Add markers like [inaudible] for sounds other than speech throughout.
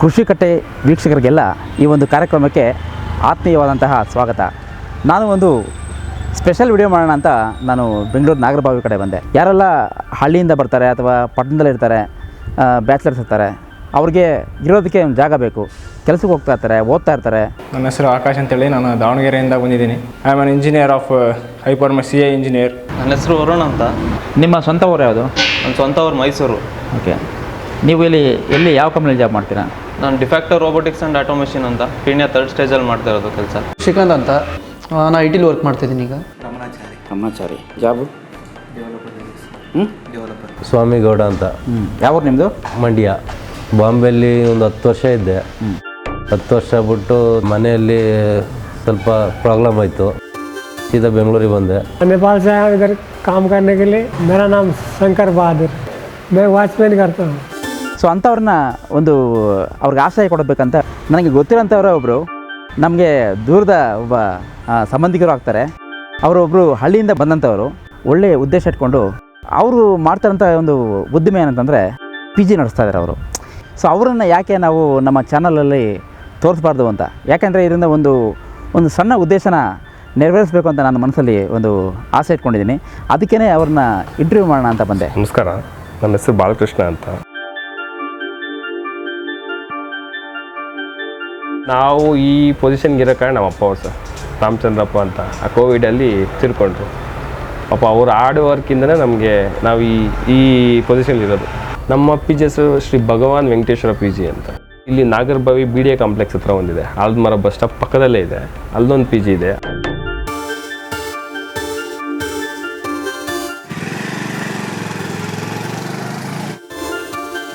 ಕೃಷಿ ಕಟ್ಟೆ ವೀಕ್ಷಕರಿಗೆಲ್ಲ ಈ ಒಂದು ಕಾರ್ಯಕ್ರಮಕ್ಕೆ ಆತ್ಮೀಯವಾದಂತಹ ಸ್ವಾಗತ. ನಾನು ಒಂದು ಸ್ಪೆಷಲ್ ವಿಡಿಯೋ ಮಾಡೋಣ ಅಂತ ನಾನು ಬೆಂಗಳೂರು ನಾಗರಬಾವಿ ಕಡೆ ಬಂದೆ. ಯಾರೆಲ್ಲ ಹಳ್ಳಿಯಿಂದ ಬರ್ತಾರೆ ಅಥವಾ ಪಟ್ಟಣದಲ್ಲಿ ಇರ್ತಾರೆ ಬ್ಯಾಚಲರ್ಸ್ ಇರ್ತಾರೆ ಅವ್ರಿಗೆ ಇರೋದಕ್ಕೆ ಒಂದು ಜಾಗ ಬೇಕು. ಕೆಲಸಕ್ಕೆ ಹೋಗ್ತಾ ಇರ್ತಾರೆ ಓದ್ತಾ ಇರ್ತಾರೆ. ನನ್ನ ಹೆಸರು ಆಕಾಶ್ ಅಂತೇಳಿ ನಾನು ದಾವಣಗೆರೆಯಿಂದ ಬಂದಿದ್ದೀನಿ. I am an engineer of hyper C A engineer ನನ್ನ ಹೆಸರು ವರುಣ್ ಅಂತ. ನಿಮ್ಮ ಸ್ವಂತ ಊರು ಯಾವುದು? ನನ್ನ ಸ್ವಂತ ಊರು ಮೈಸೂರು. ಓಕೆ. ನೀವು ಇಲ್ಲಿ ಎಲ್ಲಿ ಯಾವ ಕಂಪ್ನಿಯಲ್ಲಿ ಜಾಬ್ ಮಾಡ್ತೀರಾ? ನಾನು ಡಿಫ್ಯಾಕ್ಟರ್ ರೋಬೋಟಿಕ್ಸ್ ಆ್ಯಂಡ್ ಆಟೋಮೇಷನ್ ಅಂತ ಪೀಣ್ಯ ತರ್ಡ್ ಸ್ಟೇಜಲ್ಲಿ ಮಾಡ್ತಾ ಇರೋದು ಕೆಲಸ ಶ್ರೀಕಾಂತ್ ಅಂತ ಆ, ನಾನು ಐ ಟಿಲಿ ವರ್ಕ್ ಮಾಡ್ತಿದ್ದೀನಿ ಈಗ ಬ್ರಹ್ಮಚಾರಿ ಜಾಬು ಹ್ಞೂ ಸ್ವಾಮಿಗೌಡ ಅಂತ ಹ್ಞೂ ಯಾವ ನಿಮ್ಮದು ಮಂಡ್ಯ ಬಾಂಬೆಯಲ್ಲಿ ಒಂದು ಹತ್ತು ವರ್ಷ ಇದ್ದೆ ಹತ್ತು ವರ್ಷ ಬಿಟ್ಟು ಮನೆಯಲ್ಲಿ ಸ್ವಲ್ಪ ಪ್ರಾಬ್ಲಮ್ ಆಯಿತು ಸೀದಾ ಬೆಂಗಳೂರಿಗೆ ಬಂದೆ नेपाल से आया इधर काम करने के लिए मेरा नाम शंकर बहादुर मैं वॉचमैन करता हूँ ಸೊ ಅಂಥವ್ರನ್ನ ಒಂದು ಅವ್ರಿಗೆ ಆಶ್ರಯ ಕೊಡಬೇಕಂತ ನನಗೆ ಗೊತ್ತಿರೋಂಥವ್ರೆ ಒಬ್ಬರು ನಮಗೆ ದೂರದ ಒಬ್ಬ ಸಂಬಂಧಿಕರು ಆಗ್ತಾರೆ. ಅವರೊಬ್ಬರು ಹಳ್ಳಿಯಿಂದ ಬಂದಂಥವರು. ಒಳ್ಳೆಯ ಉದ್ದೇಶ ಇಟ್ಕೊಂಡು ಅವರು ಮಾಡ್ತಾರಂಥ ಒಂದು ಉದ್ದಿಮೆ ಏನಂತಂದರೆ ಪಿ ಜಿ ನಡೆಸ್ತಾ ಇದ್ದಾರೆ ಅವರು. ಸೊ ಅವರನ್ನು ಯಾಕೆ ನಾವು ನಮ್ಮ ಚಾನಲಲ್ಲಿ ತೋರಿಸ್ಬಾರ್ದು ಅಂತ. ಯಾಕೆಂದರೆ ಇದರಿಂದ ಒಂದು ಒಂದು ಸಣ್ಣ ಉದ್ದೇಶನ ನೆರವೇರಿಸಬೇಕು ಅಂತ ನನ್ನ ಮನಸ್ಸಲ್ಲಿ ಒಂದು ಆಸೆ ಇಟ್ಕೊಂಡಿದ್ದೀನಿ. ಅದಕ್ಕೇ ಅವ್ರನ್ನ ಇಂಟರ್ವ್ಯೂ ಮಾಡೋಣ ಅಂತ ಬಂದೆ. ನಮಸ್ಕಾರ. ನನ್ನ ಹೆಸರು ಬಾಲಕೃಷ್ಣ ಅಂತ. ನಾವು ಈ ಪೊಸಿಷನ್ಗೆ ಇರೋ ಕಾರಣ ನಮ್ಮ ಅಪ್ಪ ಅವ್ರು ಸರ್. ರಾಮಚಂದ್ರಪ್ಪ ಅಂತ. ಆ ಕೋವಿಡಲ್ಲಿ ತಿರ್ಕೊಂಡ್ರು. ಪಾಪ ಅವ್ರು ಹಾರ್ಡ್ ವರ್ಕಿಂದನೇ ನಮಗೆ ನಾವು ಈ ಈ ಪೊಸಿಷನ್ ಇರೋದು. ನಮ್ಮ ಪಿ ಜಿ ಹೆಸರು ಶ್ರೀ ಭಗವಾನ್ ವೆಂಕಟೇಶ್ವರ ಪಿ ಜಿ ಅಂತ. ಇಲ್ಲಿ Nagarabhavi B D A complex ಹತ್ರ ಒಂದಿದೆ. ಆಲ್ಮರ ಬಸ್ ಸ್ಟಾಪ್ ಪಕ್ಕದಲ್ಲೇ ಇದೆ. ಅಲ್ಲೊಂದು ಪಿ ಜಿ ಇದೆ.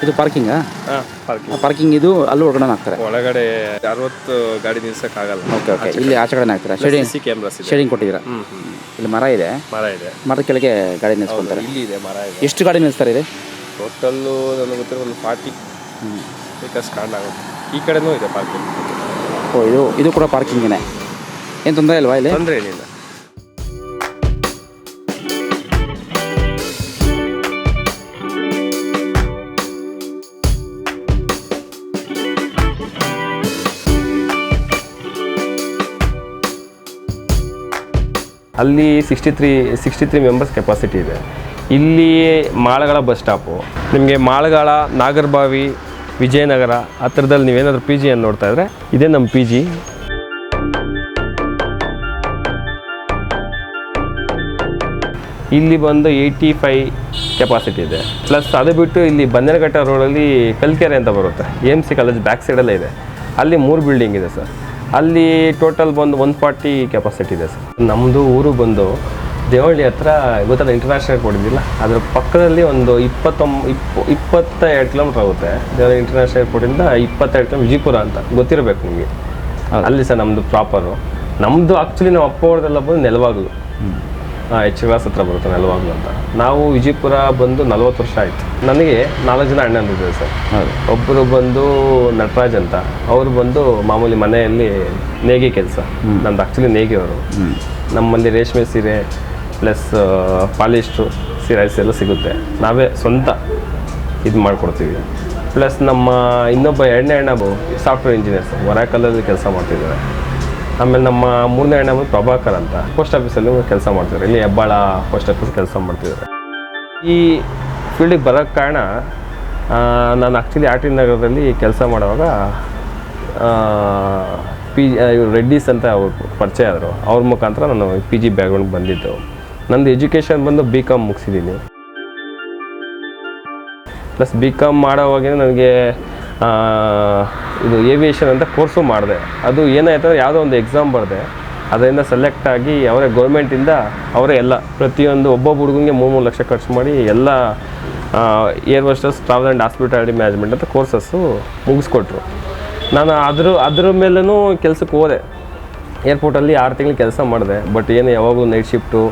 ಇದು ಪಾರ್ಕಿಂಗಾ ಪಾರ್ಕಿಂಗ್ ಪಾರ್ಕಿಂಗ್ ಇದು ಅಲ್ಲಿ ಒಳಗಡೆ ಹಾಕ್ತಾರೆ? ಒಳಗಡೆ ಅರವತ್ತು ಗಾಡಿ ನಿಲ್ಸಕ್ಕಾಗಲ್ಲ ಓಕೆ ಓಕೆ ಇಲ್ಲಿ ಆಚೆ ಕಡೆ. ಹಾಕ್ತಾರೆ? ಶೇಡಿಂಗ್ ಸಿ ಕ್ಯಾಮ್ರಾ ಇದೆ. ಶೇಡಿಂಗ್ ಕೊಟ್ಟಿದ್ದೀರಾ? ಇಲ್ಲಿ ಮರ ಇದೆ. ಮರ ಇದೆ. ಮರದ ಕೆಳಗೆ ಗಾಡಿ ನಿಲ್ಸ್ಕೊಂತಾರೆ. ಇಲ್ಲಿ ಇದೆ ಮರ ಇದೆ. ಎಷ್ಟು ಗಾಡಿ ನಿಲ್ಸ್ತಾರೆ ಇದೆ ಟೋಟಲ್ಲು ನನಗೆ ಗೊತ್ತಿರೋ ಒಂದು ಫಾರ್ಟಿ ಬೇಕಷ್ಟು ಕಾರಣ ಆಗುತ್ತೆ. ಈ ಕಡೆನೂ ಇದೆ ಪಾರ್ಕಿಂಗ್ ಓ ಇದು ಇದು ಕೂಡ ಪಾರ್ಕಿಂಗೇನೆ ಏನು ತೊಂದರೆ ಇಲ್ವಾ ಇಲ್ಲಿ? ತೊಂದರೆ ಏನಿಲ್ಲ. ಅಲ್ಲಿ sixty three sixty three members capacity ಇದೆ. ಇಲ್ಲಿ ಮಾಳಗಳ ಬಸ್ ಸ್ಟಾಪು ನಿಮಗೆ ಮಾಳಗಳ, ನಾಗರಬಾವಿ, ವಿಜಯನಗರ ಹತ್ತಿರದಲ್ಲಿ ನೀವೇನಾದರೂ ಪಿ ಜಿಯನ್ನು ನೋಡ್ತಾ ಇದ್ರೆ ಇದೇ ನಮ್ಮ ಪಿ ಜಿ ಇಲ್ಲಿ ಬಂದು ಏಯ್ಟಿ ಫೈ ಕೆಪಾಸಿಟಿ ಇದೆ. ಪ್ಲಸ್ ಅದು ಬಿಟ್ಟು ಇಲ್ಲಿ ಬನ್ನೇರಘಟ್ಟ ರೋಡಲ್ಲಿ ಕಲ್ಕೆರೆ ಅಂತ ಬರುತ್ತೆ. A M C college back ಸೈಡಲ್ಲೇ ಇದೆ. ಅಲ್ಲಿ ಮೂರು ಬಿಲ್ಡಿಂಗ್ ಇದೆ ಸರ್ ಅಲ್ಲಿ ಟೋಟಲ್ ಬಂದು ಒನ್ ಫಾರ್ಟಿ ಕೆಪಾಸಿಟಿ ಇದೆ ಸರ್. ನಮ್ಮದು ಊರು ಬಂದು ದೇವಳ್ಳಿ ಹತ್ರ, ಗೊತ್ತಲ್ಲ ಇಂಟರ್ನ್ಯಾಷನಲ್ ಏರ್ಪೋರ್ಟ್ ಇದೆಯಲ್ಲ ಅದ್ರ ಪಕ್ಕದಲ್ಲಿ ಒಂದು ಇಪ್ಪತ್ತೊಂಬ, ಇಪ್ಪ ಇಪ್ಪತ್ತ ಎರಡು ಕಿಲೋಮೀಟ್ರ್ ಆಗುತ್ತೆ. ದೇವಳ್ಳಿ ಇಂಟರ್ನ್ಯಾಷನಲ್ ಏರ್ಪೋರ್ಟಿಂದ ಇಪ್ಪತ್ತೆರಡು ಕಿಲೋಮೀಟರ್ ವಿಜಯಪುರ ಅಂತ. ಗೊತ್ತಿರಬೇಕು ನಿಮಗೆ. ಅಲ್ಲಿ ಸರ್ ನಮ್ಮದು ಪ್ರಾಪರು ನಮ್ಮದು ಆ್ಯಕ್ಚುಲಿ ನಾವು ಅಪ್ಪ ಅವ್ರದ್ದೆಲ್ಲ ಬಂದು ನೆಲವಾಗ್ಲು. ಎಚ್ ಕ್ಲಾಸ್ ಹತ್ರ ಬರುತ್ತೆ ನೆಲವಾಗ್ಲು ಅಂತ. ನಾವು ವಿಜಯಪುರ ಬಂದು ನಲ್ವತ್ತು ವರ್ಷ ಆಯಿತು. ನನಗೆ ನಾಲ್ಕು ಜನ ಅಣ್ಣಂದಿದ್ದಾರೆ ಸರ್. ಒಬ್ಬರು ಬಂದು ನಟರಾಜ್ ಅಂತ ಅವರು ಬಂದು ಮಾಮೂಲಿ ಮನೆಯಲ್ಲಿ ನೇಗಿ ಕೆಲಸ. ನಮ್ದು ಆ್ಯಕ್ಚುಲಿ ನೇಗಿ ಅವರು ನಮ್ಮಲ್ಲಿ ರೇಷ್ಮೆ ಸೀರೆ ಪ್ಲಸ್ ಪಾಲಿಸ್ಟ್ರು ಸೀರೈಸ್ ಎಲ್ಲ ಸಿಗುತ್ತೆ. ನಾವೇ ಸ್ವಂತ ಇದು ಮಾಡಿಕೊಡ್ತೀವಿ. ಪ್ಲಸ್ ನಮ್ಮ ಇನ್ನೊಬ್ಬ ಎರಡನೇ ಅಣ್ಣ ಸಾಫ್ಟ್ವೇರ್ ಇಂಜಿನಿಯರ್ಸ್ ಹೊರ ಕೆಲಸ ಮಾಡ್ತಿದ್ದಾರೆ. ಆಮೇಲೆ ನಮ್ಮ ಮೂರನೇ ಅಣ್ಣ ಬಂದು ಪ್ರಭಾಕರ್ ಅಂತ. ಪೋಸ್ಟ್ ಆಫೀಸಲ್ಲಿ ಕೆಲಸ ಮಾಡ್ತಿದ್ರು. ಇಲ್ಲಿ ಹೆಬ್ಬಾಳ ಪೋಸ್ಟ್ ಆಫೀಸ್ ಕೆಲಸ ಮಾಡ್ತಿದ್ದಾರೆ ಈ ಫೀಲ್ಡಿಗೆ ಬರೋಕ್ಕೆ ಕಾರಣ ನಾನು ಆ್ಯಕ್ಚುಲಿ ಆರ್ ಟಿ ನಗರದಲ್ಲಿ ಕೆಲಸ ಮಾಡುವಾಗ ಪಿ ಇವರು ರೆಡ್ಡಿಸ್ ಅಂತ ಅವ್ರು ಪರಿಚಯ ಆದರು. ಅವ್ರ ಮುಖಾಂತರ ನಾನು ಪಿ ಜಿ ಬ್ಯಾಕ್ಗ್ರೌಂಡ್ ಬಂದಿದ್ದು. ನಂದು ಎಜುಕೇಷನ್ ಬಂದು ಬಿ ಕಾಮ್ ಮುಗಿಸಿದ್ದೀನಿ. ಪ್ಲಸ್ ಬಿ ಕಾಮ್ ಮಾಡೋವಾಗೇ ನನಗೆ ಇದು ಏವಿಯೇಷನ್ ಅಂತ ಕೋರ್ಸು ಮಾಡಿದೆ. ಅದು ಏನಾಯ್ತು ಅಂದರೆ ಯಾವುದೋ ಒಂದು ಎಕ್ಸಾಮ್ ಬರೆದೆ. ಅದರಿಂದ ಸೆಲೆಕ್ಟ್ ಆಗಿ ಅವರೇ ಗೌರ್ಮೆಂಟಿಂದ ಅವರೇ ಎಲ್ಲ, ಪ್ರತಿಯೊಂದು ಒಬ್ಬೊಬ್ಬ ಹುಡುಗನಿಗೆ ಮೂರು ಮೂರು ಲಕ್ಷ ಖರ್ಚು ಮಾಡಿ ಎಲ್ಲ ಏರ್ ವರ್ಷಸ್ ಟ್ರಾವೆಲ್ ಆ್ಯಂಡ್ ಹಾಸ್ಪಿಟಾಲಿಟಿ ಮ್ಯಾನೇಜ್ಮೆಂಟ್ ಅಂತ ಕೋರ್ಸಸ್ಸು ಮುಗಿಸ್ಕೊಟ್ರು. ನಾನು ಅದ್ರ ಅದ್ರ ಮೇಲೂ ಕೆಲಸಕ್ಕೆ ಹೋದೆ. ಏರ್ಪೋರ್ಟಲ್ಲಿ ಆರು ತಿಂಗಳು ಕೆಲಸ ಮಾಡಿದೆ. ಬಟ್ ಏನು ಯಾವಾಗಲೂ ನೈಟ್ ಶಿಫ್ಟು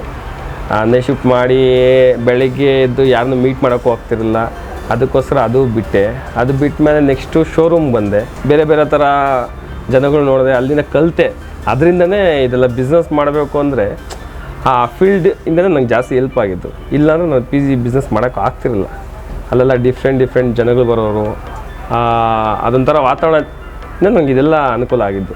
ನೈಟ್ ಶಿಫ್ಟ್ ಮಾಡಿ ಬೆಳಿಗ್ಗೆ ಎದ್ದು ಯಾರನ್ನೂ ಮೀಟ್ ಮಾಡೋಕ್ಕೂ ಆಗ್ತಿರಲಿಲ್ಲ. ಅದಕ್ಕೋಸ್ಕರ ಅದು ಬಿಟ್ಟೆ. ಅದು ಬಿಟ್ಟ ಮೇಲೆ ನೆಕ್ಸ್ಟು ಶೋರೂಮ್ ಬಂದೆ. ಬೇರೆ ಬೇರೆ ಥರ ಜನಗಳು ನೋಡಿದೆ, ಅಲ್ಲಿನ ಕಲಿತೆ. ಅದರಿಂದನೇ ಇದೆಲ್ಲ ಬಿಸ್ನೆಸ್ ಮಾಡಬೇಕು ಅಂದರೆ ಆ ಫೀಲ್ಡ್ ಇಂದನೇ ನಂಗೆ ಜಾಸ್ತಿ ಹೆಲ್ಪ್ ಆಗಿತ್ತು ಇಲ್ಲಾಂದ್ರೆ ನಾನು ಪಿ ಜಿ ಬಿಸ್ನೆಸ್ ಮಾಡೋಕ್ಕೆ ಆಗ್ತಿರಲಿಲ್ಲ. ಅಲ್ಲೆಲ್ಲ ಡಿಫ್ರೆಂಟ್ ಡಿಫ್ರೆಂಟ್ ಜನಗಳು ಬರೋರು ಅದೊಂಥರ ವಾತಾವರಣ ನನಗೆ ಇದೆಲ್ಲ ಅನುಕೂಲ ಆಗಿದ್ದು.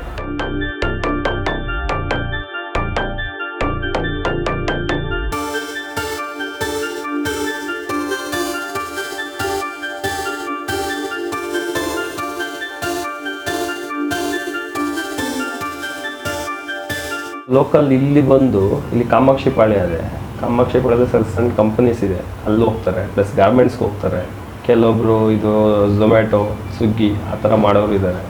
ಲೋಕಲ್ ಇಲ್ಲಿ ಬಂದು, ಇಲ್ಲಿ ಕಾಮಾಕ್ಷಿ ಪಾಳ್ಯ ಇದೆ. ಕಾಮಾಕ್ಷಿ ಪಾಳ್ಯದ ಸಣ್ಣ ಸಣ್ಣ ಕಂಪನೀಸ್ ಇದೆ. ಅಲ್ಲಿ ಹೋಗ್ತಾರೆ. ಪ್ಲಸ್ ಗಾರ್ಮೆಂಟ್ಸ್ಗೆ ಹೋಗ್ತಾರೆ. ಕೆಲವೊಬ್ರು ಇದು ಝೊಮ್ಯಾಟೊ ಸ್ವಿಗ್ಗಿ ಆ ಥರ ಮಾಡೋರು ಇದ್ದಾರೆ.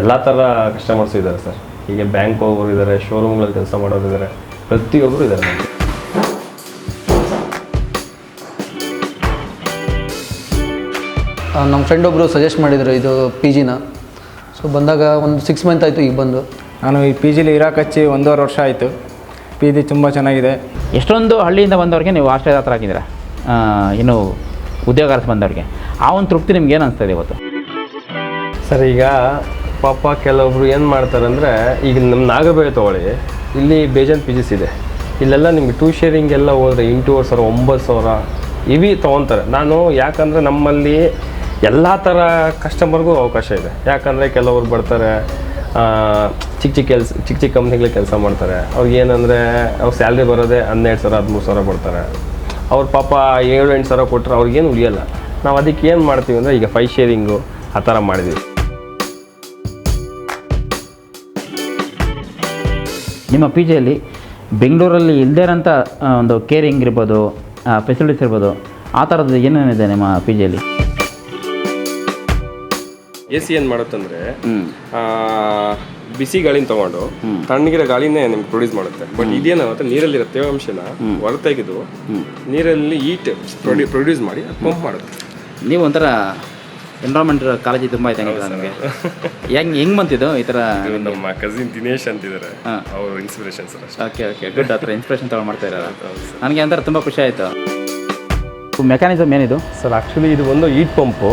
ಎಲ್ಲ ಥರ ಕಸ್ಟಮರ್ಸ್ ಇದ್ದಾರೆ ಸರ್. ಹೀಗೆ ಬ್ಯಾಂಕ್ ಹೋಗೋರು ಇದ್ದಾರೆ ಶೋರೂಮ್ಗಳಲ್ಲಿ ಕೆಲಸ ಮಾಡೋರು ಇದ್ದಾರೆ. ಪ್ರತಿಯೊಬ್ಬರು ಇದ್ದಾರೆ ನಮ್ಮ ಫ್ರೆಂಡ್ ಒಬ್ಬರು ಸಜೆಸ್ಟ್ ಮಾಡಿದರು ಇದು ಪಿ ಜಿನ ಸೊ ಬಂದಾಗ ಒಂದು ಸಿಕ್ಸ್ ಮಂತ್ ಆಯಿತು ಈಗ ಬಂದು. ನಾನು ಈ ಪಿ ಜಿಲಿ ಇರಾಕ್ ಹಚ್ಚಿ ಒಂದೂವರೆ ವರ್ಷ ಆಯಿತು. ಪಿ ಜಿ ತುಂಬ ಚೆನ್ನಾಗಿದೆ. ಎಷ್ಟೊಂದು ಹಳ್ಳಿಯಿಂದ ಬಂದವ್ರಿಗೆ ನೀವು ಆಶ್ರಯದ ಹತ್ರ ಹಾಕಿದ್ದೀರಾ ಏನು ಇನ್ನು ಉದ್ಯೋಗಾರ್ಥ ಬಂದವ್ರಿಗೆ. ಆ ಒಂದು ತೃಪ್ತಿ ನಿಮ್ಗೆ ಏನು ಅನಿಸ್ತದೆ ಇವತ್ತು? ಸರ್ ಈಗ ಪಾಪ ಕೆಲವೊಬ್ರು ಏನು ಮಾಡ್ತಾರೆ ಅಂದರೆ ಈಗ ನಮ್ಮ ನಾಗಬೇಳೆ ತೊಗೊಳ್ಳಿ ಇಲ್ಲಿ ಬೇಜನ್ ಪಿ ಜಿಸ್ ಇದೆ. ಇಲ್ಲೆಲ್ಲ ನಿಮ್ಗೆ ಟೂ ಶೇರಿಂಗ್ ಎಲ್ಲ ಹೋದರೆ ಎಂಟೂವರೆ ಸಾವಿರ ಒಂಬತ್ತು ಸಾವಿರ ಇವಿ ತೊಗೊತಾರೆ. ನಾನು ಯಾಕಂದರೆ ನಮ್ಮಲ್ಲಿ ಎಲ್ಲ ಥರ ಕಸ್ಟಮರ್ಗೂ ಅವಕಾಶ ಇದೆ. ಯಾಕಂದರೆ ಕೆಲವರು ಬರ್ತಾರೆ ಚಿಕ್ಕ ಚಿಕ್ಕ ಕೆಲಸ ಚಿಕ್ಕ ಚಿಕ್ಕ ಕಂಪ್ನಿಗಳ ಕೆಲಸ ಮಾಡ್ತಾರೆ. ಅವ್ರಿಗೆ ಏನಂದರೆ, ಅವ್ರ ಸ್ಯಾಲ್ರಿ ಬರೋದೇ ಹನ್ನೆರಡು ಸಾವಿರ, ಹದಿಮೂರು ಸಾವಿರ ಬರ್ತಾರೆ ಅವ್ರ ಪಾಪ ಏಳು, ಎಂಟು ಸಾವಿರ ಕೊಟ್ಟರೆ ಅವ್ರಿಗೇನು ಉಳಿಯಲ್ಲ. ನಾವು ಅದಕ್ಕೆ ಏನು ಮಾಡ್ತೀವಿ ಅಂದರೆ, ಈಗ ಫೈ ಶೇರಿಂಗು ಆ ಥರ ಮಾಡಿದ್ವಿ. ನಿಮ್ಮ ಪಿ ಜಿಯಲ್ಲಿ ಬೆಂಗಳೂರಲ್ಲಿ ಇಲ್ಲದೇ ಇರೋಂಥ ಒಂದು ಕೇರಿಂಗ್ ಇರ್ಬೋದು ಫೆಸಿಲಿಟೀಸ್ ಇರ್ಬೋದು, ಆ ಥರದ್ದು ಏನೇನಿದೆ ನಿಮ್ಮ ಪಿ ಜಿಯಲ್ಲಿ ಎ ಸಿ ಏನು ಮಾಡುತ್ತಂದ್ರೆ ಆ, ಬಿಸಿ ಗಾಳಿನ ತಗೊಂಡು ತಣ್ಣಗಿರೋ ಗಾಳಿನೇ ನಿಮ್ಗೆ ಪ್ರೊಡ್ಯೂಸ್ ಮಾಡುತ್ತೆ. ಬಟ್ ಇದೇನಾಗುತ್ತೆ ನೀರಲ್ಲಿರೋ ತೇವಾಂಶನ ಹೊರತೆಗೆದು ನೀರಲ್ಲಿ ಈಟ್ ಪ್ರೊಡ್ಯೂಸ್ ಮಾಡಿ ಪಂಪ್ ಮಾಡುತ್ತೆ. ನೀವು ಒಂಥರ ಎನ್ವರಾನ್ಮೆಂಟ್ ಕಾಲೇಜ್ ತುಂಬ ಇದೆ ನನಗೆ ಹೆಂಗ್ ಹೆಂಗೆ ಬಂತಿದ್ದು ಈ ಥರ ನಮ್ಮ ಕಸಿನ್ ದಿನೇಶ್ ಅಂತಿದ್ದಾರೆ. ಅವರು ಅವ್ರ inspiration sir okay okay good ಆ ಥರ ಇನ್ಸ್ಪಿರೇಷನ್ ತಗೊಂಡು ಮಾಡ್ತಾ ಇರೋ ನನಗೆ ಒಂಥರ ತುಂಬ ಖುಷಿ ಆಯಿತು. ಮೆಕ್ಯಾನಿಸಮ್ ಏನಿದು? ಸರ್ ಆ್ಯಕ್ಚುಲಿ ಇದು ಒಂದು ಈಟ್ ಪಂಪು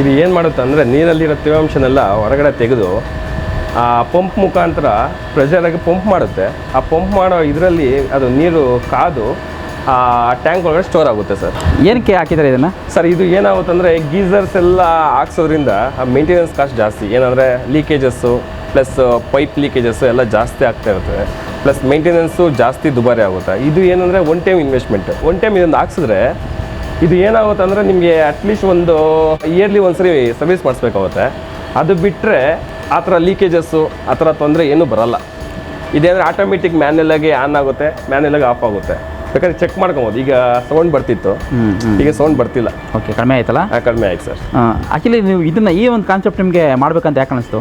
ಇದು ಏನು ಮಾಡುತ್ತೆ ಅಂದರೆ ನೀರಲ್ಲಿರೋ ತೇವಾಂಶನೆಲ್ಲ ಹೊರಗಡೆ ತೆಗೆದು ಆ ಪಂಪ್ ಮುಖಾಂತರ ಪ್ರೆಷರಾಗಿ ಪಂಪ್ ಮಾಡುತ್ತೆ. ಆ ಪಂಪ್ ಮಾಡೋ ಇದರಲ್ಲಿ ಅದು ನೀರು ಕಾದು ಆ ಟ್ಯಾಂಕ್ ಒಳಗಡೆ ಸ್ಟೋರ್ ಆಗುತ್ತೆ ಸರ್. ಏನಕ್ಕೆ ಹಾಕಿದ್ದಾರೆ ಇದನ್ನು? ಸರ್ ಇದು ಏನಾಗುತ್ತೆ ಅಂದರೆ ಗೀಸರ್ಸ್ ಎಲ್ಲ ಹಾಕ್ಸೋದ್ರಿಂದ ಮೇಂಟೆನೆನ್ಸ್ ಕಾಸ್ಟ್ ಜಾಸ್ತಿ. ಏನಂದರೆ ಲೀಕೇಜಸ್ಸು ಪ್ಲಸ್ ಪೈಪ್ ಲೀಕೇಜಸ್ಸು ಎಲ್ಲ ಜಾಸ್ತಿ ಆಗ್ತಾ ಇರುತ್ತೆ. ಪ್ಲಸ್ ಮೇಂಟೆನೆನ್ಸು ಜಾಸ್ತಿ ದುಬಾರಿ ಆಗುತ್ತೆ. ಇದು ಏನಂದರೆ one time investment one time ಇದೊಂದು ಹಾಕ್ಸಿದ್ರೆ ಇದು ಏನಾಗುತ್ತೆ ಅಂದರೆ ನಿಮಗೆ ಅಟ್ಲೀಸ್ಟ್ ಒಂದು ಇಯರ್ಲಿ ಒಂದ್ಸರಿ ಸರ್ವಿಸ್ ಮಾಡಿಸ್ಬೇಕಾಗುತ್ತೆ. ಅದು ಬಿಟ್ಟರೆ ಆ ಥರ ಲೀಕೇಜಸ್ಸು ಆ ಥರ ತೊಂದರೆ ಏನೂ ಬರಲ್ಲ. ಇದೇಂದರೆ ಆಟೋಮೆಟಿಕ್ ಮ್ಯಾನ್ಯಲಾಗಿ ಆನ್ ಆಗುತ್ತೆ ಮ್ಯಾನ್ಯಲಾಗಿ ಆಫ್ ಆಗುತ್ತೆ. ಬೇಕಾದ್ರೆ ಚೆಕ್ ಮಾಡ್ಕೊಬೋದು. ಈಗ ಸೌಂಡ್ ಬರ್ತಿತ್ತು. ಈಗ ಸೌಂಡ್ ಬರ್ತಿಲ್ಲ. ಓಕೆ ಕಡಿಮೆ ಆಯ್ತಲ್ಲ? ಕಡಿಮೆ ಆಯ್ತು ಸರ್. ಆ್ಯಕ್ಚುಲಿ ನೀವು ಇದನ್ನ ಈ ಒಂದು ಕಾನ್ಸೆಪ್ಟ್ ನಿಮಗೆ ಮಾಡ್ಬೇಕಂತ ಯಾಕೆ ಅನಿಸ್ತು?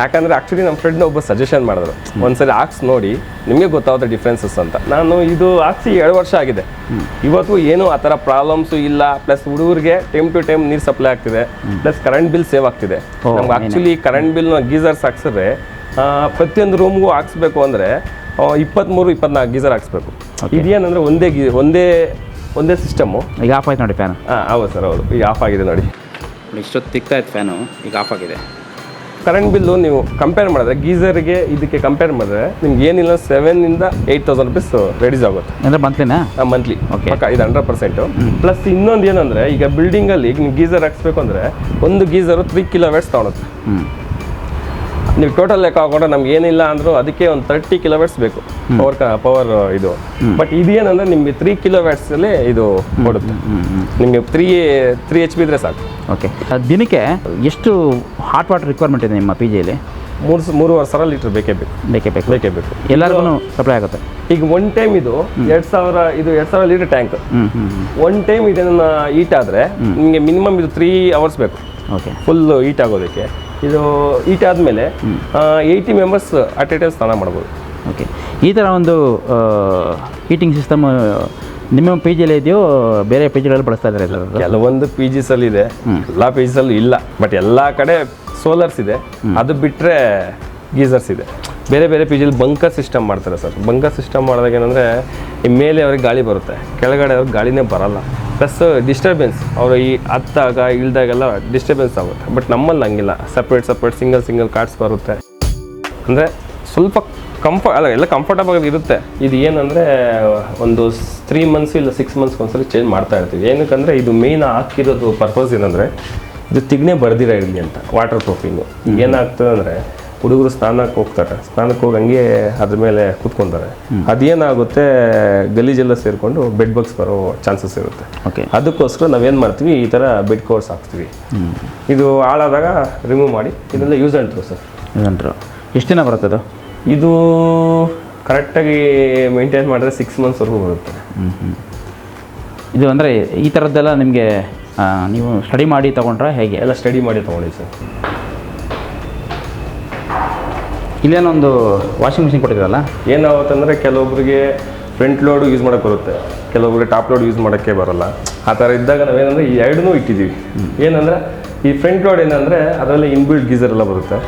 ಯಾಕಂದ್ರೆ ಆಕ್ಚುಲಿ ನಮ್ಮ ಫ್ರೆಂಡ್ ಒಬ್ಬ ಸಜೆಷನ್ ಮಾಡಿದ್ರು. ಒಂದ್ಸರಿ ಆಕ್ಸ್ ನೋಡಿ ನಿಮಗೆ ಗೊತ್ತಾಗುತ್ತೆ ಡಿಫ್ರೆನ್ಸಸ್ ಅಂತ. ನಾನು ಇದು ಹಾಕ್ಸಿ ಎರಡು ವರ್ಷ ಆಗಿದೆ. ಇವತ್ತು ಏನು ಆ ಥರ ಪ್ರಾಬ್ಲಮ್ಸು ಇಲ್ಲ ಪ್ಲಸ್ ಹುಡುಗರಿಗೆ ಟೈಮ್ ಟು ಟೈಮ್ ನೀರು ಸಪ್ಲೈ ಆಗ್ತಿದೆ ಪ್ಲಸ್ ಕರೆಂಟ್ ಬಿಲ್ ಸೇವ್ ಆಗ್ತಿದೆ. ನಮ್ಗೆ ಆಕ್ಚುಲಿ ಕರೆಂಟ್ ಬಿಲ್ನ ಗೀಸರ್ಸ್ ಹಾಕ್ಸಿದ್ರೆ ಪ್ರತಿಯೊಂದು ರೂಮ್ಗೂ ಹಾಕ್ಸ್ಬೇಕು ಅಂದರೆ ಇಪ್ಪತ್ತ್ಮೂರು ಇಪ್ಪತ್ನಾಲ್ಕು ಗೀಸರ್ ಹಾಕ್ಸ್ಬೇಕು. ಇದೇನಂದ್ರೆ ಒಂದೇ ಗೀ ಒಂದೇ ಒಂದೇ ಸಿಸ್ಟಮು ಈಗ ಆಫ್ ಆಯ್ತು ನೋಡಿ ಫ್ಯಾನು ಹಾಂ ಹೌದು ಸರ್ ಹೌದು. ಈಗ ಆಫ್ ಆಗಿದೆ ನೋಡಿ. ಇಷ್ಟೊತ್ತು ತಿಕ್ತಾ ಇತ್ತು ಫ್ಯಾನು ಈಗ ಆಫ್ ಆಗಿದೆ. ಕರೆಂಟ್ ಬಿಲ್ಲು ನೀವು ಕಂಪೇರ್ ಮಾಡಿದ್ರೆ ಗೀಸರ್ಗೆ ಇದಕ್ಕೆ ಕಂಪೇರ್ ಮಾಡಿದ್ರೆ ನಿಮ್ಗೆ ಏನಿಲ್ಲ ಸೆವೆನಿಂದ ಏಯ್ಟ್ ತೌಸಂಡ್ ರುಪೀಸ್ ರೆಡ್ಯೂಸ್ ಆಗುತ್ತೆ. ಅಂದರೆ ಮಂತ್ಲಿನಾ ಮಂತ್ಲಿ ಓಕೆ ಪಕ್ಕ ಇದು ಹಂಡ್ರೆಡ್ ಪರ್ಸೆಂಟು ಪ್ಲಸ್ ಇನ್ನೊಂದು ಏನಂದ್ರೆ ಈಗ ಬಿಲ್ಡಿಂಗಲ್ಲಿ ಅಲ್ಲಿ ನೀವು ಗೀಸರ್ ಹಾಕ್ಸ್ಬೇಕು ಅಂದ್ರೆ ಒಂದು ಗೀಸರ್ ತ್ರೀ ಕಿಲೋ ವೇಟ್ಸ್ ತಗೊಳುತ್ತೆ ನೀವು ಟೋಟಲ್ ಲೆಕ್ಕ ಹಾಕೊಂಡ್ರೆ ನಮ್ಗೆ ಏನಿಲ್ಲ ಅಂದರೂ ಅದಕ್ಕೆ ಒಂದು ತರ್ಟಿ ಕಿಲೋ ವ್ಯಾಟ್ಸ್ ಬೇಕು ಪವರ್ ಪವರ್ ಇದು. ಬಟ್ ಇದೇನಂದ್ರೆ ನಿಮಗೆ ತ್ರೀ ಕಿಲೋ ಅಲ್ಲಿ ಇದು ಕೊಡುತ್ತೆ. ನಿಮಗೆ ತ್ರೀ ತ್ರೀ ಎಚ್ ಪಿ ಇದ್ರೆ ಸಾಕು. ಓಕೆ ದಿನಕ್ಕೆ ಎಷ್ಟು ಹಾಟ್ ವಾಟರ್ ರಿಕ್ವೈರ್ಮೆಂಟ್ ಇದೆ ನಿಮ್ಮ ಪಿ ಜಿಯಲ್ಲಿ ಮೂರು ಮೂರುವರೆ ಸಾವಿರ ಲೀಟರ್ ಬೇಕೇ ಬೇಕು. ಬೇಕೇ ಬೇಕು. ಬೇಕೇ ಬೇಕು. ಎಲ್ಲರಿಗೂ ಸಪ್ಲೈ ಆಗುತ್ತೆ. ಈಗ ಒನ್ ಟೈಮ್ ಇದು ಎರಡು ಸಾವಿರ ಇದು ಎರಡು ಸಾವಿರ ಲೀಟರ್ ಟ್ಯಾಂಕ್ ಒನ್ ಟೈಮ್ ಇದನ್ನು ಈಟ್ ಆದರೆ ನಿಮಗೆ ಮಿನಿಮಮ್ ಇದು ತ್ರೀ ಅವರ್ಸ್ ಬೇಕು. ಓಕೆ ಫುಲ್ ಈಟ್ ಆಗೋದಕ್ಕೆ. ಇದು ಈಟ್ ಆದಮೇಲೆ eighty members at a time ಸ್ನಾನ ಮಾಡ್ಬೋದು. ಓಕೆ ಈ ಥರ ಒಂದು ಹೀಟಿಂಗ್ ಸಿಸ್ಟಮ್ ನಿಮ್ಮ ಪಿ ಜಿಯಲ್ಲಿ ಇದೆಯೋ ಬೇರೆ ಪಿ ಜಿಗಳಲ್ಲಿ ಬಳಸ್ತಾ ಇದ್ದಾರೆ ಸರ್ ಕೆಲವೊಂದು ಪಿ ಜಿಸಲ್ಲಿ ಇದೆ. ಎಲ್ಲ ಪಿ ಜಿಸಲ್ಲೂ ಇಲ್ಲ. ಬಟ್ ಎಲ್ಲ ಕಡೆ ಸೋಲರ್ಸ್ ಇದೆ. ಅದು ಬಿಟ್ಟರೆ ಗೀಸರ್ಸ್ ಇದೆ. ಬೇರೆ ಬೇರೆ ಪಿ ಜಿಲಿ ಬಂಕರ್ ಸಿಸ್ಟಮ್ ಮಾಡ್ತಾರೆ ಸರ್. ಬಂಕರ್ ಸಿಸ್ಟಮ್ ಮಾಡಿದಾಗ ಏನಂದರೆ ಮೇಲೆ ಅವ್ರಿಗೆ ಗಾಳಿ ಬರುತ್ತೆ. ಕೆಳಗಡೆ ಅವ್ರಿಗೆ ಗಾಳಿನೇ ಬರಲ್ಲ. ಪ್ಲಸ್ ಡಿಸ್ಟರ್ಬೆನ್ಸ್ ಅವರು ಈ ಹತ್ತಾಗ ಇಳ್ದಾಗೆಲ್ಲ ಡಿಸ್ಟರ್ಬೆನ್ಸ್ ಆಗುತ್ತೆ. ಬಟ್ ನಮ್ಮಲ್ಲಿ ಹಂಗಿಲ್ಲ. Separate separate single single cards ಬರುತ್ತೆ. ಅಂದರೆ ಸ್ವಲ್ಪ ಕಂಫ ಅಲ್ಲ, ಎಲ್ಲ ಕಂಫರ್ಟಬಲ್ ಇರುತ್ತೆ. ಇದು ಏನಂದರೆ, ಒಂದು ತ್ರೀ ಮಂತ್ಸ್ ಇಲ್ಲ ಸಿಕ್ಸ್ ಮಂತ್ಸ್ ಒಂದ್ಸರಿ ಚೇಂಜ್ ಮಾಡ್ತಾ ಇರ್ತೀವಿ. ಏನಕ್ಕಂದರೆ, ಇದು ಮೇಯ್ನ್ ಹಾಕಿರೋದು ಪರ್ಪಸ್ ಏನಂದರೆ, ಇದು ತಿಗ್ನೆ ಬರ್ದಿರ ಇರಲಿ ಅಂತ ವಾಟರ್ ಪ್ರೂಫಿಂಗು ಏನಾಗ್ತದೆ ಅಂದರೆ ಹುಡುಗರು ಸ್ನಾನಕ್ಕೆ ಹೋಗ್ತಾರೆ. ಸ್ನಾನಕ್ಕೆ ಹೋಗಿ ಹಂಗೆ ಅದ್ರ ಮೇಲೆ ಕೂತ್ಕೊಂತಾರೆ. ಅದೇನಾಗುತ್ತೆ ಗಲೀಜೆಲ್ಲ ಸೇರಿಕೊಂಡು ಬೆಡ್ ಬಗ್ಸ್ ಬರೋ ಚಾನ್ಸಸ್ ಇರುತ್ತೆ. ಓಕೆ ಅದಕ್ಕೋಸ್ಕರ ನಾವೇನು ಮಾಡ್ತೀವಿ ಈ ಥರ ಬೆಡ್ ಕವರ್ಸ್ ಹಾಕ್ತೀವಿ. ಇದು ಹಾಳಾದಾಗ ರಿಮೂವ್ ಮಾಡಿ ಇದೆಲ್ಲ ಯೂಸ್ ಆ್ಯಂಡ್ ಸರ್ ಸರ್ ಅಂಟ್ರು ಎಷ್ಟು ದಿನ ಬರುತ್ತೆ ಅದು? ಇದು ಕರೆಕ್ಟಾಗಿ ಮೇಂಟೈನ್ ಮಾಡಿದ್ರೆ ಸಿಕ್ಸ್ ಮಂತ್ಸ್ವರೆಗೂ ಬರುತ್ತೆ. ಇದು ಅಂದರೆ ಈ ಥರದ್ದೆಲ್ಲ ನಿಮಗೆ ನೀವು ಸ್ಟಡಿ ಮಾಡಿ ತೊಗೊಂಡ್ರೆ ಹೇಗೆ? ಎಲ್ಲ ಸ್ಟಡಿ ಮಾಡಿ ತಗೊಳ್ಳಿ ಸರ್ ಇಲ್ಲೇನೊಂದು ವಾಷಿಂಗ್ ಮಿಷಿನ್ ಕೊಟ್ಟಿದ್ರಲ್ಲ ಏನಾಗುತ್ತಂದರೆ ಕೆಲವೊಬ್ಬರಿಗೆ ಫ್ರಂಟ್ ಲೋಡು ಯೂಸ್ ಮಾಡೋಕ್ಕೆ ಬರುತ್ತೆ. ಕೆಲವೊಬ್ಬರಿಗೆ ಟಾಪ್ ಲೋಡ್ ಯೂಸ್ ಮಾಡೋಕ್ಕೆ ಬರೋಲ್ಲ. ಆ ಥರ ಇದ್ದಾಗ ನಾವೇನಂದರೆ ಈ ಎರಡನ್ನೂ ಇಟ್ಟಿದ್ದೀವಿ. ಏನಂದರೆ ಈ ಫ್ರಂಟ್ ಲೋಡ್ ಏನಂದರೆ ಅದರಲ್ಲಿ ಇನ್ಬಿಲ್ಡ್ ಗೀಸರ್ ಎಲ್ಲ ಬರುತ್ತೆ.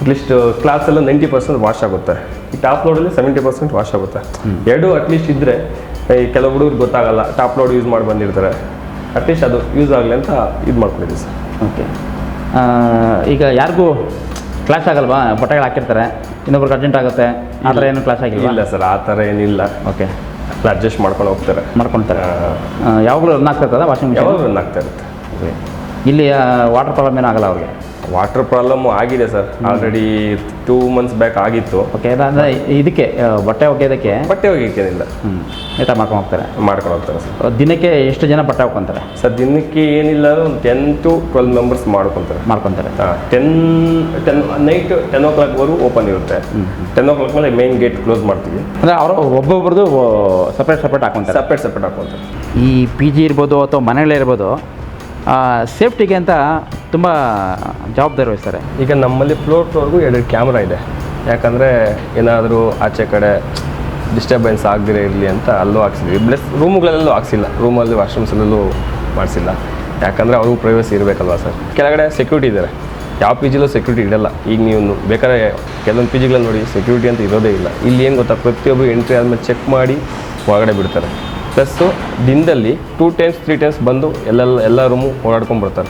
ಅಟ್ಲೀಸ್ಟ್ ಕ್ಲಾಸ್ ಎಲ್ಲ ನೈಂಟಿ ಪರ್ಸೆಂಟ್ ವಾಶ್ ಆಗುತ್ತೆ. ಈ ಟಾಪ್ ಲೋಡಲ್ಲಿ ಸೆವೆಂಟಿ ಪರ್ಸೆಂಟ್ ವಾಶ್ ಆಗುತ್ತೆ. ಎರಡು ಅಟ್ಲೀಸ್ಟ್ ಇದ್ದರೆ ಈ ಕೆಲವು ಹುಡುಗರು ಗೊತ್ತಾಗಲ್ಲ ಟಾಪ್ ಲೋಡ್ ಯೂಸ್ ಮಾಡಿ ಬಂದಿರ್ತಾರೆ. ಅಟ್ಲೀಸ್ಟ್ ಅದು ಯೂಸ್ ಆಗಲಿ ಅಂತ ಇದು ಮಾಡ್ಕೊಂಡಿದ್ದೀವಿ ಸರ್. ಓಕೆ ಈಗ ಯಾರಿಗೂ ಕ್ಲಾಶ್ ಆಗಲ್ವಾ? ಬಟ್ಟೆಗಳು ಹಾಕಿರ್ತಾರೆ. ಇನ್ನೊಬ್ರಿಗೆ ಅರ್ಜೆಂಟ್ ಆಗುತ್ತೆ. ಆ ಥರ ಏನು ಕ್ಲಾಸ್ ಆಗಿಲ್ಲ ಇಲ್ಲ ಸರ್ ಆ ಥರ ಏನಿಲ್ಲ. ಓಕೆ ಅಡ್ಜಸ್ಟ್ ಮಾಡ್ಕೊಂಡು ಹೋಗ್ತಾರೆ. ಮಾಡ್ಕೊಳ್ತಾರೆ ಯಾವಾಗಲೂ ರನ್ ಇರ್ತದೆ ವಾಷಿಂಗ್ ಮಿಷಿನ್ ಯಾವಾಗ ರನ್ ಆಗ್ತಾ ಇರುತ್ತೆ. ಇಲ್ಲಿ ವಾಟರ್ ಪ್ರಾಬ್ಲಮ್ ಏನೂ ಆಗಲ್ಲ ಅವ್ರಿಗೆ? ವಾಟರ್ ಪ್ರಾಬ್ಲಮ್ ಆಗಿದೆ sir. Already two months back ಆಗಿತ್ತು. ಓಕೆ ಅಂದರೆ ಇದಕ್ಕೆ ಬಟ್ಟೆ ಒಗೆಯೋದಕ್ಕೆ? ಬಟ್ಟೆ ಹ್ಞೂ ನೀಟಾಗಿ ಮಾಡ್ಕೊಂಡು ಹೋಗ್ತಾರೆ? ಮಾಡ್ಕೊಂಡು ಹೋಗ್ತಾರೆ ಸರ್. ದಿನಕ್ಕೆ ಎಷ್ಟು ಜನ ಬಟ್ಟೆ ಹಾಕ್ಕೊಂತಾರೆ? ಸರ್ ದಿನಕ್ಕೆ ಏನಿಲ್ಲ ಒಂದು ಟೆನ್ ಟು ಟ್ವೆಲ್ ಮೆಂಬರ್ಸ್ ಮಾಡ್ಕೊತಾರೆ. ಮಾಡ್ಕೊತಾರೆ. ಟೆನ್ ಟೆನ್ ನೈಟ್ ಟೆನ್ ಓ ಕ್ಲಾಕ್ವರೆಗೂ ಓಪನ್ ಇರುತ್ತೆ. ಟೆನ್ ಓ ಕ್ಲಾಕ್ ಮೇಲೆ ಮೇನ್ ಗೇಟ್ ಕ್ಲೋಸ್ ಮಾಡ್ತೀವಿ. ಅಂದರೆ ಅವರು ಒಬ್ಬೊಬ್ರದ್ದು ಸಪ್ರೇಟ್ ಸಪ್ರೇಟ್ ಹಾಕೊಂತಾರೆ ಸಪ್ರೇಟ್ ಸಪ್ರೇಟ್ ಹಾಕೊಂತಾರೆ ಈ ಪಿ ಜಿ ಇರ್ಬೋದು ಅಥವಾ ಮನೆಗಳೇ ಇರ್ಬೋದು ಸೇಫ್ಟಿಗೆ ಅಂತ ತುಂಬ ಜವಾಬ್ದಾರಿ ವಹಿಸ್ತಾರೆ. ಈಗ ನಮ್ಮಲ್ಲಿ ಫ್ಲೋರ್ ಫ್ಲೋರ್ಗೂ ಎರಡು ಕ್ಯಾಮ್ರಾ ಇದೆ. ಯಾಕಂದರೆ ಏನಾದರೂ ಆಚೆ ಕಡೆ ಡಿಸ್ಟರ್ಬೆನ್ಸ್ ಆಗದಿರೇ ಇರಲಿ ಅಂತ ಅಲ್ಲೂ ಹಾಕ್ಸಿದ್ವಿ. ಪ್ಲಸ್ ರೂಮ್ಗಳಲ್ಲೂ ಹಾಕ್ಸಿಲ್ಲ. ರೂಮಲ್ಲಿ ವಾಶ್ರೂಮ್ಸಲ್ಲೂ ಮಾಡಿಸಿಲ್ಲ. ಯಾಕಂದರೆ ಅವ್ರಿಗೂ ಪ್ರೈವಸಿ ಇರಬೇಕಲ್ವಾ ಸರ್? ಕೆಳಗಡೆ ಸೆಕ್ಯೂರಿಟಿ ಇದ್ದಾರೆ. ಯಾವ ಪಿ ಜಿಲೂ ಸೆಕ್ಯೂರಿಟಿ ಇಡಲ್ಲ. ಈಗ ನೀವು ಬೇಕಾದ್ರೆ ಕೆಲವೊಂದು ಪಿ ಜಿಗಳಲ್ಲಿ ನೋಡಿ ಸೆಕ್ಯೂರಿಟಿ ಅಂತ ಇರೋದೇ ಇಲ್ಲ. ಇಲ್ಲಿ ಏನು ಗೊತ್ತಾ? ಪ್ರತಿಯೊಬ್ಬರು ಎಂಟ್ರಿ ಆದಮೇಲೆ ಚೆಕ್ ಮಾಡಿ ಒಳಗಡೆ ಬಿಡ್ತಾರೆ. ಪ್ಲಸ್ಸು ದಿನದಲ್ಲಿ ಟೂ ಟೈಮ್ಸ್ ತ್ರೀ ಟೈಮ್ಸ್ ಬಂದು ಎಲ್ಲೆಲ್ಲ ಎಲ್ಲ ರೂಮು ಓಡಾಡ್ಕೊಂಡು ಬರ್ತಾರೆ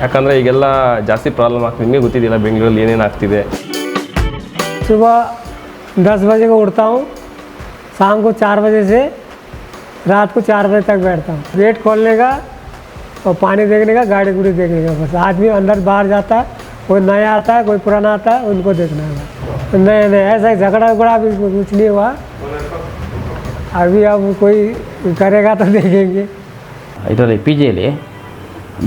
ಯಾಕಂದರೆ ಈಗೆಲ್ಲ ಜಾಸ್ತಿ ಪ್ರಾಬ್ಲಮ್ ಆಗ್ತಿದೆ ನಿಮಗೆ ಗೊತ್ತಿದೆಯಲ್ಲ ಬೆಂಗಳೂರಲ್ಲಿ ಏನೇನು ಆಗ್ತಿದೆ सुबह दस बजे को उठता हूँ शाम को चार बजे से रात को चार बजे तक बैठता हूँ गेट खोलने का और पानी देखने का गाड़ी गुड़ी देखने का बस आदमी अंदर बाहर जाता है कोई नया आता है कोई पुराना आता है उनको देखना है नहीं नहीं ऐसा झगड़ा उगड़ा भी कुछ नहीं हुआ अभी अब कोई ಕರೆಗೆ ಆಗ್ತದೆ ಹೇಗೆ? ಇದರಲ್ಲಿ ಪಿ ಜಿಯಲ್ಲಿ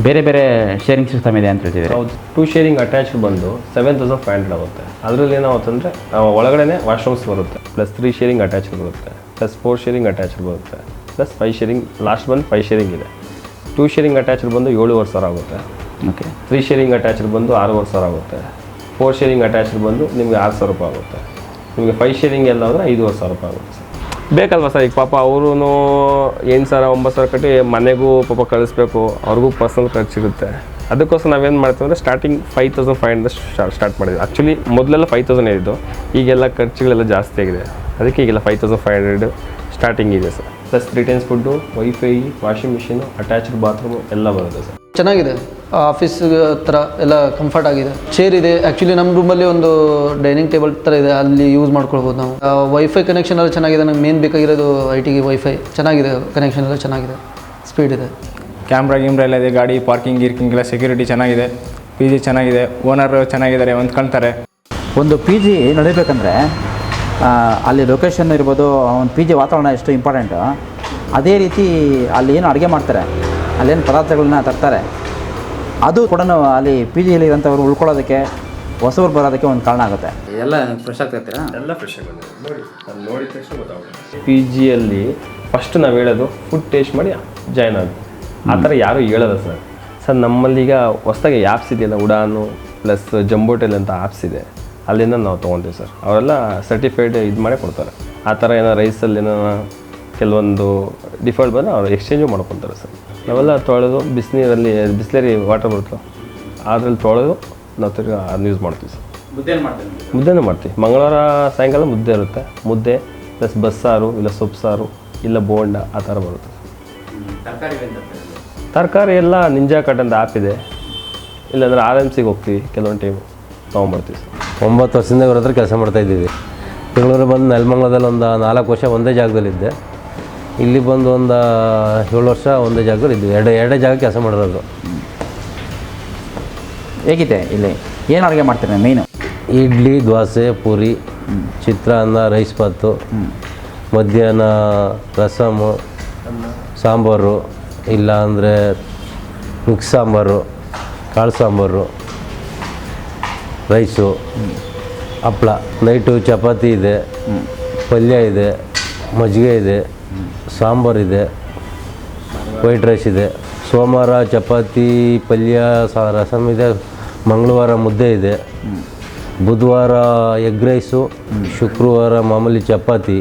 ಬೇರೆ ಬೇರೆ ಶೇರಿಂಗ್ ಸಿಸ್ಟಮ್ ಇದೆ ಅಂತ ಹೇಳ್ತಿದ್ದಾರೆ. ಹೌದು ಟೂ ಶೇರಿಂಗ್ ಅಟ್ಯಾಚ್ಡ್ ಬಂದು ಸೆವೆನ್ ತೌಸಂಡ್ ಫೈವ್ ಹಂಡ್ರೆಡ್ ಆಗುತ್ತೆ. ಅದರಲ್ಲಿ ಏನಾಗುತ್ತಂದರೆ ಒಳಗಡೆನೇ ವಾಶ್ರೂಮ್ಸ್ ಬರುತ್ತೆ. ಪ್ಲಸ್ ತ್ರೀ ಶೇರಿಂಗ್ ಅಟ್ಯಾಚ್ಡ್ ಬರುತ್ತೆ. ಪ್ಲಸ್ ಫೋರ್ ಶೇರಿಂಗ್ ಅಟ್ಯಾಚ್ಡ್ ಬರುತ್ತೆ. ಪ್ಲಸ್ ಫೈವ್ ಶೇರಿಂಗ್ ಲಾಸ್ಟ್ ಬಂದು ಫೈವ್ ಶೇರಿಂಗ್ ಇದೆ. ಟೂ ಶೇರಿಂಗ್ ಅಟ್ಯಾಚ್ಡ್ ಬಂದು ಏಳುವರೆ ಸಾವಿರ ಆಗುತ್ತೆ. ಓಕೆ ತ್ರೀ ಶೇರಿಂಗ್ ಅಟ್ಯಾಚ್ಡ್ ಬಂದು ಆರೂವರೆ ಸಾವಿರ ಆಗುತ್ತೆ. ಫೋರ್ ಶೇರಿಂಗ್ ಅಟ್ಯಾಚ್ಡ್ ಬಂದು ನಿಮಗೆ ಆರು ಸಾವಿರ ರೂಪಾಯಿ ಆಗುತ್ತೆ. ನಿಮಗೆ ಫೈವ್ ಶೇರಿಂಗ್ ಎಲ್ಲ ಅಂದರೆ ಐದುವರೆ ಸಾವಿರ ರೂಪಾಯಿ ಆಗುತ್ತೆ. ಬೇಕಲ್ವ ಸರ್? ಈಗ ಪಾಪ ಅವರು ಎಂಟು ಸಾವಿರ, ಒಂಬತ್ತು ಸಾವಿರ ಕಟ್ಟಿ ಮನೆಗೂ ಪಾಪ ಕಳಿಸ್ಬೇಕು. ಅವ್ರಿಗೂ ಪರ್ಸನಲ್ ಖರ್ಚಿರುತ್ತೆ ಅದಕ್ಕೋಸ್ಕರ ನಾವೇನು ಮಾಡ್ತೀವಿ ಅಂದರೆ starting five thousand five hundred start ಮಾಡಿದ್ವಿ. ಆ್ಯಕ್ಚುಲಿ ಮೊದಲೆಲ್ಲ ಫೈವ್ ತೌಸಂಡ್ ಇದ್ದು ಈಗೆಲ್ಲ ಖರ್ಚುಗಳೆಲ್ಲ ಜಾಸ್ತಿ ಆಗಿದೆ. ಅದಕ್ಕೆ ಈಗೆಲ್ಲ five thousand five hundred starting ಇದೆ sir. Plus three times food wifi washing machine attached bathroom ಎಲ್ಲ ಬರುತ್ತೆ ಸರ್. ಚೆನ್ನಾಗಿದೆ. ಆಫೀಸ್ ಥರ ಎಲ್ಲ ಕಂಫರ್ಟ್ ಆಗಿದೆ. ಚೇರ್ ಇದೆ. ಆ್ಯಕ್ಚುಲಿ ನಮ್ಮ ರೂಮಲ್ಲಿ ಒಂದು ಡೈನಿಂಗ್ ಟೇಬಲ್ ಥರ ಇದೆ. ಅಲ್ಲಿ ಯೂಸ್ ಮಾಡ್ಕೊಳ್ಬೋದು ನಾವು. ವೈಫೈ ಕನೆಕ್ಷನ್ ಎಲ್ಲ ಚೆನ್ನಾಗಿದೆ. ನಂಗೆ ಮೇನ್ ಬೇಕಾಗಿರೋದು ಐ ಟಿಗೆ ವೈಫೈ ಚೆನ್ನಾಗಿದೆ. ಕನೆಕ್ಷನ್ ಎಲ್ಲ ಚೆನ್ನಾಗಿದೆ. ಸ್ಪೀಡ್ ಇದೆ. ಕ್ಯಾಮ್ರಾ ಗೀಮ್ರಾ ಎಲ್ಲ ಇದೆ. ಗಾಡಿ ಪಾರ್ಕಿಂಗ್ ಗೀರ್ಕಿಂಗ್ ಎಲ್ಲ ಸೆಕ್ಯೂರಿಟಿ ಚೆನ್ನಾಗಿದೆ. ಪಿ ಜಿ ಚೆನ್ನಾಗಿದೆ. ಓನರ್ ಚೆನ್ನಾಗಿದ್ದಾರೆ. ಹೊಂದ್ಕೊಳ್ತಾರೆ ಒಂದು ಪಿ ಜಿ ನಡಿಬೇಕಂದ್ರೆ ಅಲ್ಲಿ ಲೊಕೇಶನ್ ಇರ್ಬೋದು ಒಂದು ಪಿ ಜಿ ವಾತಾವರಣ ಎಷ್ಟು ಇಂಪಾರ್ಟೆಂಟು ಅದೇ ರೀತಿ ಅಲ್ಲಿ ಏನು ಅಡುಗೆ ಮಾಡ್ತಾರೆ. ಅಲ್ಲೇನು ಪದಾರ್ಥಗಳನ್ನ ತರ್ತಾರೆ. ಅದು ಕೂಡ ಅಲ್ಲಿ ಪಿ ಜಿಯಲ್ಲಿ ಇರೋಂಥವ್ರು ಉಳ್ಕೊಳ್ಳೋದಕ್ಕೆ ಹೊಸವ್ರು ಬರೋದಕ್ಕೆ ಒಂದು ಕಾರಣ ಆಗುತ್ತೆ. ಎಲ್ಲ ಫ್ರೆಶ್ ಆಗ್ತಿರ್ತೀರಾ ಎಲ್ಲ ಫ್ರೆಶ್ ಆಗಿ ಬಂದಿದೆ. ನೋಡಿ ನಾನು ನೋಡಿದ ತಕ್ಷಣ ಗೊತ್ತಾಗುತ್ತೆ. ಪಿ ಜಿಯಲ್ಲಿ ಫಸ್ಟ್ ನಾವು ಹೇಳೋದು ಫುಡ್ ಟೇಸ್ಟ್ ಮಾಡಿ ಜಾಯ್ನ್ ಆಗಿ ಆ ಥರ ಯಾರೂ ಹೇಳೋದ ಸರ್. ಸರ್ ಈಗ ಹೊಸ್ದಾಗಿ ಆ್ಯಪ್ಸ್ ಇದೆಯಲ್ಲ ಉಡಾನು ಪ್ಲಸ್ ಜಂಬೋಟೆಲ್ ಅಂತ ಆ್ಯಪ್ಸ್ ಇದೆ. ಅಲ್ಲಿಂದ ನಾವು ತೊಗೊತೀವಿ ಸರ್. ಅವರೆಲ್ಲ ಸರ್ಟಿಫೈಡ್ ಇದು ಮಾಡೇ ಕೊಡ್ತಾರೆ. ಆ ಥರ ಏನೋ ರೈಸಲ್ಲಿ ಏನೋ ಕೆಲವೊಂದು ಡಿಫಾಲ್ಟ್ ಬಂದರೆ ಅವ್ರು ಎಕ್ಸ್ಚೇಂಜು ಮಾಡ್ಕೊತಾರೆ ಸರ್. ನಾವೆಲ್ಲ ತೊಳೆದು ಬಿಸಿನೀರಲ್ಲಿ ಬಿಸ್ಲೇರಿ ವಾಟರ್ ಬರುತ್ತೆ. ಅದ್ರಲ್ಲಿ ತೊಳೆದು ನಾವು ತಿರ್ಗಿ ಅದನ್ನ ಯೂಸ್ ಮಾಡ್ತೀವಿ ಸರ್. ಮುದ್ದೆನೂ ಮಾಡ್ತೀವಿ. ಮಂಗಳವಾರ ಸಾಯಂಕಾಲ ಮುದ್ದೆ ಇರುತ್ತೆ. ಮುದ್ದೆ ಪ್ಲಸ್ ಬಸ್ಸಾರು ಇಲ್ಲ ಸೊಪ್ಪು ಸಾರು ಇಲ್ಲ ಬೋಂಡ ಆ ಥರ ಬರುತ್ತೆ ತರಕಾರಿ ಎಲ್ಲ ನಿಂಜಾ ಕಟ್ ಅಂತ ಆ್ಯಪ್ ಇದೆ. ಇಲ್ಲಾಂದ್ರೆ ಆರ್ ಎಂ ಸಿಗೆ ಹೋಗ್ತೀವಿ ಕೆಲವೊಂದು ಟೈಮ್ ತೊಗೊಂಬರ್ತೀವಿ ಸರ್. ಒಂಬತ್ತು ವರ್ಷದಿಂದ ಇವ್ರ ಹತ್ರ ಕೆಲಸ ಮಾಡ್ತಾಯಿದ್ದೀವಿ ಬೆಂಗಳೂರು ಬಂದು ನೆಲಮಂಗ್ಲದಲ್ಲಿ ಒಂದು ನಾಲ್ಕು ವರ್ಷ ಒಂದೇ ಜಾಗದಲ್ಲಿದ್ದೆ. ಇಲ್ಲಿ ಬಂದು ಒಂದು ಏಳು ವರ್ಷ ಒಂದೇ ಜಾಗದಲ್ಲಿ ಇದ್ವಿ ಎರಡು ಎರಡೇ ಜಾಗ ಕೆಲಸ ಮಾಡಿರೋದು ಹೇಗಿದೆ ಇಲ್ಲಿ? ಏನು ಅಡುಗೆ ಮಾಡ್ತಾರೆ ಮೀನು ಇಡ್ಲಿ ದೋಸೆ ಪೂರಿ ಚಿತ್ರಾನ್ನ ರೈಸ್ ಬಾತು ಮಧ್ಯಾಹ್ನ ರಸಮು ಸಾಂಬಾರು ಇಲ್ಲ ಅಂದರೆ ಮಿಕ್ಸ್ ಸಾಂಬಾರು ಕಾಳು ಸಾಂಬಾರು ರೈಸು ಹಪ್ಳ. ನೈಟು ಚಪಾತಿ ಇದೆ ಪಲ್ಯ ಇದೆ. ಮಜ್ಜಿಗೆ ಇದೆ ಸಾಂಬಾರಿದೆ ವೈಟ್ ರೈಸ್ ಇದೆ, ಸೋಮವಾರ ಚಪಾತಿ, ಪಲ್ಯ ರಸಮ್ ಇದೆ, ಮಂಗಳವಾರ ಮುದ್ದೆ ಇದೆ, ಬುಧವಾರ ಎಗ್ ರೈಸು, ಶುಕ್ರವಾರ ಮಾಮೂಲಿ ಚಪಾತಿ,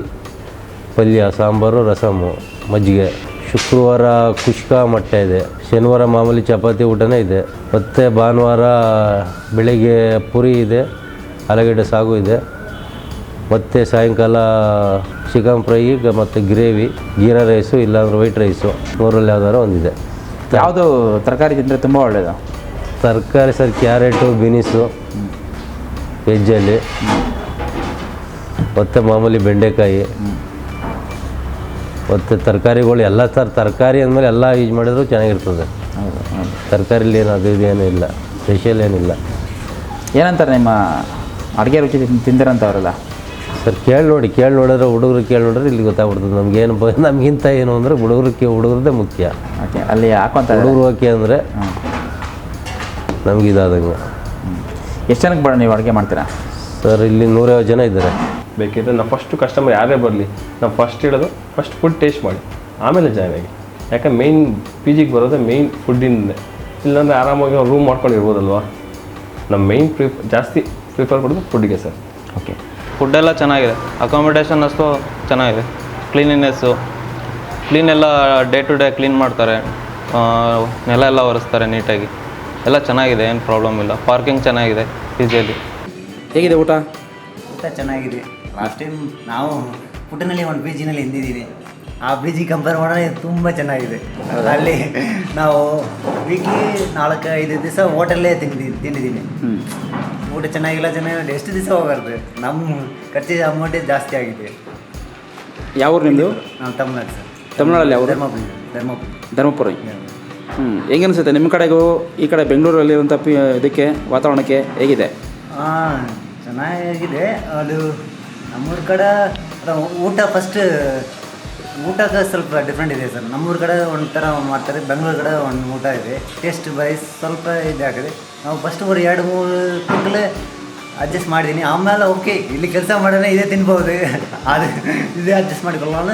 ಪಲ್ಯ, ಸಾಂಬಾರು, ರಸಮು, ಮಜ್ಜಿಗೆ. ಶುಕ್ರವಾರ ಕುಷ್ಕ ಮೊಟ್ಟೆ ಇದೆ, ಶನಿವಾರ ಮಾಮೂಲಿ ಚಪಾತಿ ಊಟನೇ ಇದೆ, ಮತ್ತು ಭಾನುವಾರ ಬೆಳಿಗ್ಗೆ ಪುರಿ ಇದೆ, ಆಲೂಗಡ್ಡೆ ಸಾಗು ಇದೆ. ಮತ್ತು ಸಾಯಂಕಾಲ ಚಿಕನ್ ಫ್ರೈ ಮತ್ತು ಗ್ರೇವಿ ಗೀರಾ ರೈಸು ಇಲ್ಲಾಂದ್ರೆ ವೈಟ್ ರೈಸು ಮೂರಲ್ಲಿ ಯಾವ್ದಾರು ಒಂದಿದೆ. ಯಾವುದು ತರಕಾರಿ ತಿಂದರೆ ತುಂಬ ಒಳ್ಳೆಯದು ತರಕಾರಿ ಸರ್ ಕ್ಯಾರೆಟು ಬೀನಿಸು ವೆಜ್ಜಲ್ಲಿ ಮತ್ತು ಮಾಮೂಲಿ ಬೆಂಡೆಕಾಯಿ ಮತ್ತು ತರಕಾರಿಗಳು ಎಲ್ಲ ಥರ ತರಕಾರಿ ಅಂದಮೇಲೆ ಎಲ್ಲ ಯೂಸ್ ಮಾಡಿದ್ರು ಚೆನ್ನಾಗಿರ್ತದೆ. ತರಕಾರಿಲಿ ಏನು ಅದು ಇದು ಏನೂ ಇಲ್ಲ ಸ್ಪೆಷಲ್ ಏನಿಲ್ಲ. ಏನಂತಾರೆ ನಿಮ್ಮ ಅಡುಗೆ ರುಚಿ ತಿಂದಿರಂಥವ್ರೆಲ್ಲ ಸರ್ ಕೇಳಿ ನೋಡಿ ಕೇಳಿ ನೋಡಿದ್ರೆ ಹುಡುಗರು ಕೇಳಿ ನೋಡಿದ್ರೆ ಇಲ್ಲಿ ಗೊತ್ತಾಗ್ಬಿಡ್ತದೆ. ನಮಗೇನು ನಮಗಿಂತ ಏನು [laughs] ಅಂದರೆ ಹುಡುಗರು ಕೇ ಹುಡುಗರದ್ದೇ ಮುಖ್ಯ. ಓಕೆ ಅಲ್ಲಿ ಹಾಕೊಂತ ಹುಡುಗರು ಓಕೆ ಅಂದರೆ ನಮ್ಗೆ ಇದಾದಂಗೆ. ಎಷ್ಟು ಜನಕ್ಕೆ ಬಡ ನೀವು ಅಡುಗೆ ಮಾಡ್ತೀರಾ? ಸರ್ ಇಲ್ಲಿ ನೂರೈವತ್ತು ಜನ ಇದ್ದಾರೆ. ಬೇಕಿದ್ರೆ ನಾವು ಫಸ್ಟು ಕಸ್ಟಮರ್ ಯಾರೇ ಬರಲಿ ನಾವು ಫಸ್ಟ್ ಹೇಳೋದು ಫಸ್ಟ್ ಫುಡ್ ಟೇಸ್ಟ್ ಮಾಡಿ. ಆಮೇಲೆ ಜಾಯ್ನ್ ಆಗಿ. ಯಾಕಂದ್ರೆ ಮೇಯ್ನ್ ಪಿ ಜಿಗೆ ಬರೋದೇ ಮೇಯ್ನ್ ಫುಡ್ಡಿಂದ ಇಲ್ಲಾಂದರೆ ಆರಾಮಾಗಿ ರೂಮ್ ಮಾಡ್ಕೊಂಡು ಇರ್ಬೋದಲ್ವಾ ನಮ್ಮ ಮೇಯ್ನ್ ಪ್ರಿಫ್ ಜಾಸ್ತಿ ಪ್ರಿಫರ್ ಕೊಡೋದು ಫುಡ್ಗೆ ಸರ್. ಓಕೆ. ಫುಡ್ ಎಲ್ಲ ಚೆನ್ನಾಗಿದೆ. ಅಕಾಮಿಡೇಷನ್ ಅಷ್ಟು ಚೆನ್ನಾಗಿದೆ. ಕ್ಲೀನಿನೆಸ್ಸು ಕ್ಲೀನ್ ಎಲ್ಲ ಡೇ ಟು ಡೇ ಕ್ಲೀನ್ ಮಾಡ್ತಾರೆ. ನೆಲ ಎಲ್ಲ ಒರೆಸ್ತಾರೆ ನೀಟಾಗಿ. ಎಲ್ಲ ಚೆನ್ನಾಗಿದೆ ಏನು ಪ್ರಾಬ್ಲಮ್ ಇಲ್ಲ. ಪಾರ್ಕಿಂಗ್ ಚೆನ್ನಾಗಿದೆ ಪಿಜಿಯಲ್ಲಿ ಹೇಗಿದೆ ಊಟ? ಊಟ ಚೆನ್ನಾಗಿದೆ. ಲಾಸ್ಟ್ ಟೈಮ್ ನಾವು ಫುಡ್ನಲ್ಲಿ ಒಂದು ಬೀಜಿನಲ್ಲಿ ಎಂದಿದ್ದೀವಿ ಹಿಂದಿದ್ದೀವಿ ಆ ಬೀಜಿ ಕಂಪೇರ್ ಮಾಡಿದ್ರೆ ತುಂಬ ಚೆನ್ನಾಗಿದೆ. ಅಲ್ಲಿ ನಾವು ವೀಕ್ಲಿ ನಾಲ್ಕು ಐದು ದಿವಸ ಹೋಟೆಲ್ಲೇ ತಿಂದಿ ತಿಂದಿದ್ದೀನಿ ಊಟ ಚೆನ್ನಾಗಿಲ್ಲ ಚೆನ್ನಾಗಿಲ್ಲ ಎಷ್ಟು ದಿವಸ ಹೋಗಾರ್ದು ನಮ್ಮ ಖರ್ಚು ಅಮೌಂಟೇ ಜಾಸ್ತಿ ಆಗಿದೆ. ಯಾವ ಊರು ನಿಮ್ಮದು ನಾನು ತಮಿಳ್ನಾಡು ಸರ್. ತಮಿಳ್ನಾಡಲ್ಲಿ ಯಾವ ಧರ್ಮಪುರಿ ಧರ್ಮಪುರಿ. ಧರ್ಮಪುರಿ. ಧರ್ಮಪುರ. ಹ್ಞೂ ಹೆಂಗೆ ಅನಿಸುತ್ತೆ ನಿಮ್ಮ ಕಡೆಗೂ? ಈ ಕಡೆ ಬೆಂಗಳೂರಲ್ಲಿರುವಂಥ ಪಿ ಇದಕ್ಕೆ ವಾತಾವರಣಕ್ಕೆ ಹೇಗಿದೆ? ಹಾಂ ಚೆನ್ನಾಗಿದೆ. ಅದು ನಮ್ಮೂರ ಕಡೆ ಊಟ ಫಸ್ಟ್ ಊಟಕ್ಕೆ ಸ್ವಲ್ಪ ಡಿಫ್ರೆಂಟ್ ಇದೆ ಸರ್. ನಮ್ಮೂರ ಕಡೆ ಒಂಥರ ಮಾಡ್ತಾರೆ ಬೆಂಗಳೂರು ಕಡೆ ಒಂದು ಊಟ ಇದೆ. ಟೇಸ್ಟ್ ವೈಸ್ ಸ್ವಲ್ಪ ಇದಾಗಿದೆ. ನಾವು ಫಸ್ಟ್ ಒಂದು ಎರಡು ಮೂರು ತಿಂಗಳು ಅಡ್ಜಸ್ಟ್ ಮಾಡಿದ್ದೀನಿ ಆಮೇಲೆ ಓಕೆ ಇಲ್ಲಿ ಕೆಲಸ ಮಾಡೋಣ ಇದೇ ತಿನ್ಬೋದು. ಅದು ಇದೇ ಅಡ್ಜಸ್ಟ್ ಮಾಡಿಕೊಳ್ಳೋಣ.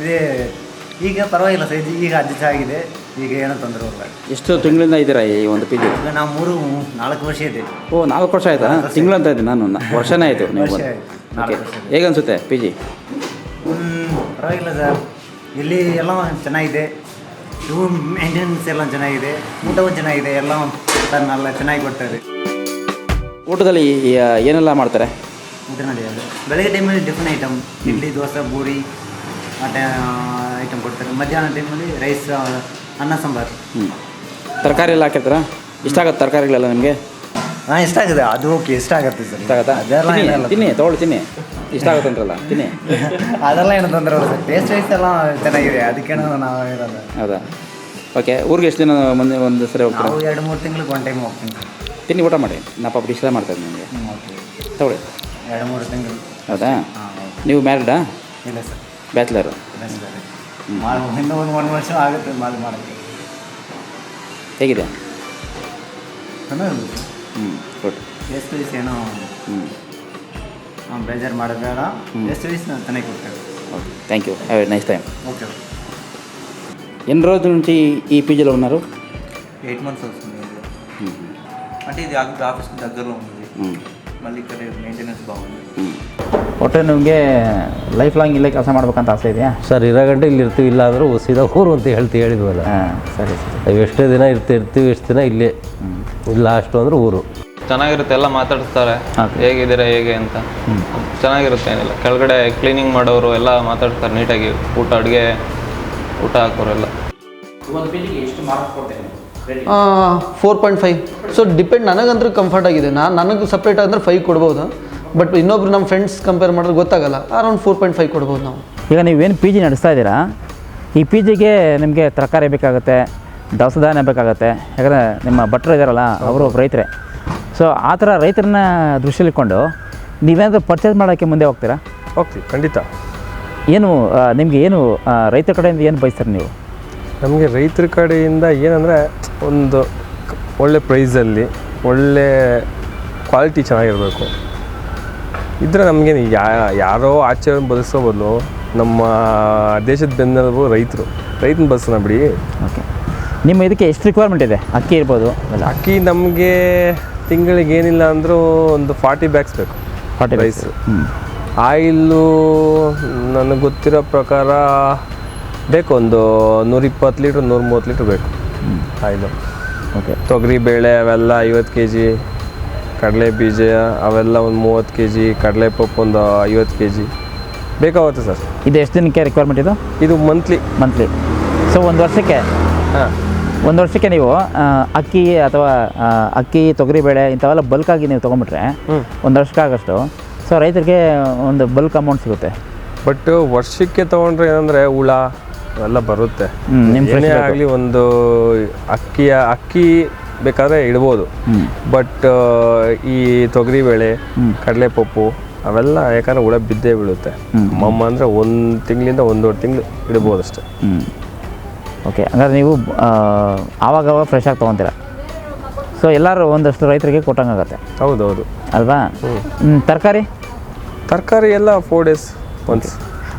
ಇದೇ ಈಗ ಪರವಾಗಿಲ್ಲ ಸರ್ ಇದು ಈಗ ಅಡ್ಜಸ್ಟ್ ಆಗಿದೆ. ಈಗ ಏನೋ ತೊಂದರೆ ಇಲ್ಲ. ಎಷ್ಟು ತಿಂಗಳಿಂದ ಇದ್ದೀರಾ ಈ ಒಂದು ಪಿ ಜಿ ಈಗ ನಾವು ಮೂರು ನಾಲ್ಕು ವರ್ಷ ಇದೆ. ಓ ನಾಲ್ಕು ವರ್ಷ ಆಯ್ತಾ? ತಿಂಗಳು ಅಂತ ಇದ್ದೀನಿ ನಾನು ವರ್ಷನೇ ಆಯಿತು ನೀವು ವರ್ಷ ಬಂದು. ಆಯ್ತು. ನಾಲ್ಕು ವರ್ಷ ಆಯ್ತು. ಹೇಗೆ ಅನಿಸುತ್ತೆ ಪಿ ಜಿ ಪರವಾಗಿಲ್ಲ ಸರ್. ಇಲ್ಲಿ ಎಲ್ಲ ಚೆನ್ನಾಗಿದೆ. ರೂಮ್ ಮೇಂಟೆನೆನ್ಸ್ ಎಲ್ಲ ಚೆನ್ನಾಗಿದೆ ಊಟವೂ ಚೆನ್ನಾಗಿದೆ ಎಲ್ಲ ಎಲ್ಲ ಚೆನ್ನಾಗಿ ಕೊಡ್ತಾರೆ. ಊಟದಲ್ಲಿ ಏನೆಲ್ಲ ಮಾಡ್ತಾರೆ? ಊಟನಲ್ಲಿ ಬೆಳಗ್ಗೆ ಟೈಮಲ್ಲಿ ಟಿಫನ್ ಐಟಮ್ ಇಡ್ಲಿ ದೋಸೆ ಪೂರಿ ಮತ್ತು ಐಟಮ್ ಕೊಡ್ತಾರೆ. ಮಧ್ಯಾಹ್ನ ಟೈಮಲ್ಲಿ ರೈಸ್ ಅನ್ನ ಸಾಂಬಾರು. ಹ್ಞೂ ತರಕಾರಿ ಎಲ್ಲ ಹಾಕಿರ್ತಾರಾ? ಇಷ್ಟ ಆಗುತ್ತೆ ತರಕಾರಿಗಳೆಲ್ಲ ನಿಮಗೆ? ಹಾಂ ಇಷ್ಟ ಆಗಿದೆ ಅದು ಓಕೆ ಇಷ್ಟ ಆಗುತ್ತೆ ಸರ್. ಇಷ್ಟ ಆಗುತ್ತಾ? ಅದೆಲ್ಲ ತಿನ್ನಿ, ಏನಲ್ಲ ತಿನ್ನಿ ತೊಗೊಳ್ಳಿ ತಿನ್ನಿ. ಇಷ್ಟ ಆಗುತ್ತೆ ಅಂದ್ರಲ್ಲ ತಿನ್ನಿ. [laughs] ಅದೆಲ್ಲ ಏನು ತೊಂದರೆ ಇಲ್ಲ ಸರ್. ಟೇಸ್ಟ್ ವೈಸ್ ಎಲ್ಲ ಚೆನ್ನಾಗಿದೆ. ಅದಕ್ಕೆ ನಾವು ಇರೋದು ಹೌದಾ? ಓಕೆ ಊರಿಗೆ ಎಷ್ಟು ದಿನ ಮುಂದೆ ಒಂದು ಸರಿ ಹೋಗ್ತೀರಾ? ನಾವು ಎರಡು ಮೂರು ತಿಂಗಳಿಗೆ ಒನ್ ಟೈಮ್ ಹೋಗ್ತೀನಿ ತಿನ್ನಿ ಊಟ ಮಾಡಿ. ನಾ ಪಾಪ ಇಷ್ಟ ಮಾಡ್ತಾರೆ ನಿಮಗೆ. ತಗೊಳ್ಳಿ. ಎರಡು ಮೂರು ತಿಂಗಳು ಹೌದಾ? ನೀವು ಮ್ಯಾರಿಡಾ ಇಲ್ಲ ಸರ್. ಬ್ಯಾಚ್ಲರು ಇನ್ನೂ ಒಂದು ಒಂದು ವರ್ಷ ಆಗುತ್ತೆ ಮಾಡಿ ಮಾಡೋಕ್ಕೆ. ಹೇಗಿದೆ? ಎಷ್ಟು ವಯಸ್ಸು ಏನೋ ಹ್ಞೂ ಹಾಂ ಬೇಜಾರು ಮಾಡೋದು ಬೇಡ ಎಷ್ಟು ವಯಸ್ಸು ಚೆನ್ನಾಗಿ ಕೊಡ್ತೇವೆ okay thank you have a nice time okay ఎన్ని రోజుల నుంచి ఈ పీజీలో ఉన్నారు ఎయిట్ మంత్స్ వస్తుంది ఇది అంటే ఇది ఆఫీ- ఆఫీస్కి దగ్గరలో ఉంది ಹೊಟ್ಟೆ ನಿಮಗೆ ಲೈಫ್ ಲಾಂಗ್ ಇಲ್ಲೇ ಕೆಲಸ ಮಾಡ್ಬೇಕಂತ ಆಸೆ ಇದೆಯಾ? ಸರ್ ಇರೋ ಗಂಟೆ ಇಲ್ಲಿ ಇರ್ತೀವಿ ಇಲ್ಲ ಆದರೂ ಸೀದಾ ಊರು ಅಂತ ಹೇಳ್ತೀ ಹೇಳಿದ್ವಲ್ಲ. ಹಾಂ ಸರಿ ಸರಿ. ಎಷ್ಟೇ ದಿನ ಇರ್ತಿ ಇರ್ತೀವಿ ಎಷ್ಟು ದಿನ ಇಲ್ಲೇ. ಅಷ್ಟು ಅಂದ್ರೆ ಊರು. ಚೆನ್ನಾಗಿರುತ್ತೆ ಎಲ್ಲ ಮಾತಾಡ್ತಾರೆ ಹೇಗಿದ್ದೀರಾ ಹೇಗೆ ಅಂತ. ಚೆನ್ನಾಗಿರುತ್ತೆ ಏನಿಲ್ಲ. ಕೆಳಗಡೆ ಕ್ಲೀನಿಂಗ್ ಮಾಡೋರು ಎಲ್ಲ ಮಾತಾಡ್ತಾರೆ ನೀಟಾಗಿ. ಊಟ ಅಡುಗೆ ಊಟ ಹಾಕೋರೆಲ್ಲ. ಒಂದು ಎಷ್ಟು ಮಾರ್ಕ್ಸ್ ಕೊಡ್ತೇನೆ four point five so depend ನನಗಂದ್ರೆ comfort ಆಗಿದೆ. ನಾನು ನನಗೆ ಸಪ್ರೇಟ್ ಅಂದರೆ ಫೈವ್ ಕೊಡ್ಬೋದು. ಬಟ್ ಇನ್ನೊಬ್ರು ನಮ್ಮ ಫ್ರೆಂಡ್ಸ್ ಕಂಪೇರ್ ಮಾಡಿದ್ರೆ ಗೊತ್ತಾಗಲ್ಲ. ಅರೌಂಡ್ ಫೋರ್ ಪಾಯಿಂಟ್ ಫೈವ್ ಕೊಡ್ಬೋದು ನಾವು. ಈಗ ನೀವೇನು ಪಿ ಜಿ ನಡೆಸ್ತಾ ಇದ್ದೀರಾ? ಈ ಪಿ ಜಿಗೆ ನಿಮಗೆ ತರಕಾರಿ ಬೇಕಾಗುತ್ತೆ ದವಸ ಧಾನ್ಯ ಬೇಕಾಗುತ್ತೆ. ಯಾಕಂದರೆ ನಿಮ್ಮ ಭಟ್ರು ಇದ್ದಾರಲ್ಲ ಅವರು ರೈತರೇ. ಸೊ ಆ ಥರ ರೈತರನ್ನ ದೃಷ್ಟಿಯಲ್ಲಿಕೊಂಡು ನೀವೇನಾದರೂ ಪರ್ಚೇಸ್ ಮಾಡೋಕ್ಕೆ ಮುಂದೆ ಹೋಗ್ತೀರಾ? ಹೋಗ್ತೀವಿ ಖಂಡಿತ. ಏನು ನಿಮಗೆ ಏನು ರೈತರ ಕಡೆಯಿಂದ ಏನು ಬಯಸ್ತೀರಿ ನೀವು? ನಮಗೆ ರೈತರ ಕಡೆಯಿಂದ ಏನಂದರೆ ಒಂದು ಒಳ್ಳೆ ಪ್ರೈಸಲ್ಲಿ ಒಳ್ಳೆ ಕ್ವಾಲಿಟಿ ಚೆನ್ನಾಗಿರಬೇಕು. ಇದ್ರೆ ನಮಗೇನು ಯಾ ಯಾರೋ ಆಚೆ ಬದಲಿಸೋ ಬದಲು ನಮ್ಮ ದೇಶದ ಬೆನ್ನೆಲುಬು ರೈತರು. ರೈತನ ಬಸ್ಸನ್ನ ಬಿಡಿ. ಓಕೆ. ನಿಮ್ಮ ಇದಕ್ಕೆ ಎಷ್ಟು ರಿಕ್ವೈರ್ಮೆಂಟ್ ಇದೆ? ಅಕ್ಕಿ ಇರ್ಬೋದು ಅಕ್ಕಿ ನಮಗೆ ತಿಂಗಳಿಗೆ ಏನಿಲ್ಲ ಅಂದರೂ ಒಂದು ಫಾರ್ಟಿ ಬ್ಯಾಗ್ಸ್ ಬೇಕು. ಫಾರ್ಟಿ ರೈಸ್ ಆಯಿಲು ನನಗೆ ಗೊತ್ತಿರೋ ಪ್ರಕಾರ ಬೇಕು ಒಂದು ನೂರಿಪ್ಪತ್ತು ಲೀಟ್ರ್ ನೂರ ಮೂವತ್ತು ಲೀಟ್ರ್ ಬೇಕು. ಆಯಿಲು ಓಕೆ ತೊಗರಿ ಬೇಳೆ ಅವೆಲ್ಲ ಐವತ್ತು ಕೆ ಜಿ ಕಡಲೆ ಬೀಜ ಅವೆಲ್ಲ ಒಂದು ಮೂವತ್ತು ಕೆ ಜಿ ಕಡಲೆ ಪಪ್ಪು ಒಂದು ಐವತ್ತು ಕೆ ಜಿ ಬೇಕಾಗುತ್ತೆ ಸರ್. ಇದು ಎಷ್ಟು ದಿನಕ್ಕೆ ರಿಕ್ವೈರ್ಮೆಂಟ್ ಇದು? ಇದು ಮಂತ್ಲಿ ಮಂತ್ಲಿ ಸೊ ಒಂದು ವರ್ಷಕ್ಕೆ? ಹಾಂ. ಒಂದು ವರ್ಷಕ್ಕೆ ನೀವು ಆ, ಅಕ್ಕಿ ಅಥವಾ ಅಕ್ಕಿ ಅಕ್ಕಿ ತೊಗರಿಬೇಳೆ ಇಂಥವೆಲ್ಲ ಬಲ್ಕಾಗಿ ನೀವು ತೊಗೊಂಬಿಟ್ರೆ ಒಂದು ವರ್ಷಕ್ಕಾಗಷ್ಟು ಸೊ ರೈತರಿಗೆ ಒಂದು ಬಲ್ಕ್ ಅಮೌಂಟ್ ಸಿಗುತ್ತೆ. ಬಟ್ ವರ್ಷಕ್ಕೆ ತೊಗೊಂಡ್ರೆ ಏನಂದರೆ ಹುಳ ಅವೆಲ್ಲ ಬರುತ್ತೆ. ಏನೇ ಆಗಲಿ ಒಂದು ಅಕ್ಕಿಯ ಅಕ್ಕಿ ಬೇಕಾದ್ರೆ ಇಡ್ಬೋದು. ಬಟ್ ಈ ತೊಗರಿ ಬೇಳೆ ಕಡಲೆಪಪ್ಪು ಅವೆಲ್ಲ ಯಾಕಂದ್ರೆ ಹುಳ ಬಿದ್ದೇ ಬೀಳುತ್ತೆ. ಮಮ್ಮ ಅಂದರೆ ಒಂದು ತಿಂಗಳಿಂದ ಒಂದೂವರೆ ತಿಂಗಳು ಇಡ್ಬೋದು ಅಷ್ಟೇ. ಓಕೆ ಹಂಗಾದ್ರೆ ನೀವು ಆವಾಗವಾಗ ಫ್ರೆಶ್ ಆಗಿ ತೊಗೊತೀರ? ಸೊ ಎಲ್ಲರೂ ಒಂದಷ್ಟು ರೈತರಿಗೆ ಕೊಟ್ಟಂಗಾಗತ್ತೆ. ಹೌದೌದು. ಅಲ್ವಾ? ತರಕಾರಿ? ತರಕಾರಿ ಎಲ್ಲ ಫೋರ್ ಡೇಸ್ ಒನ್ಸ್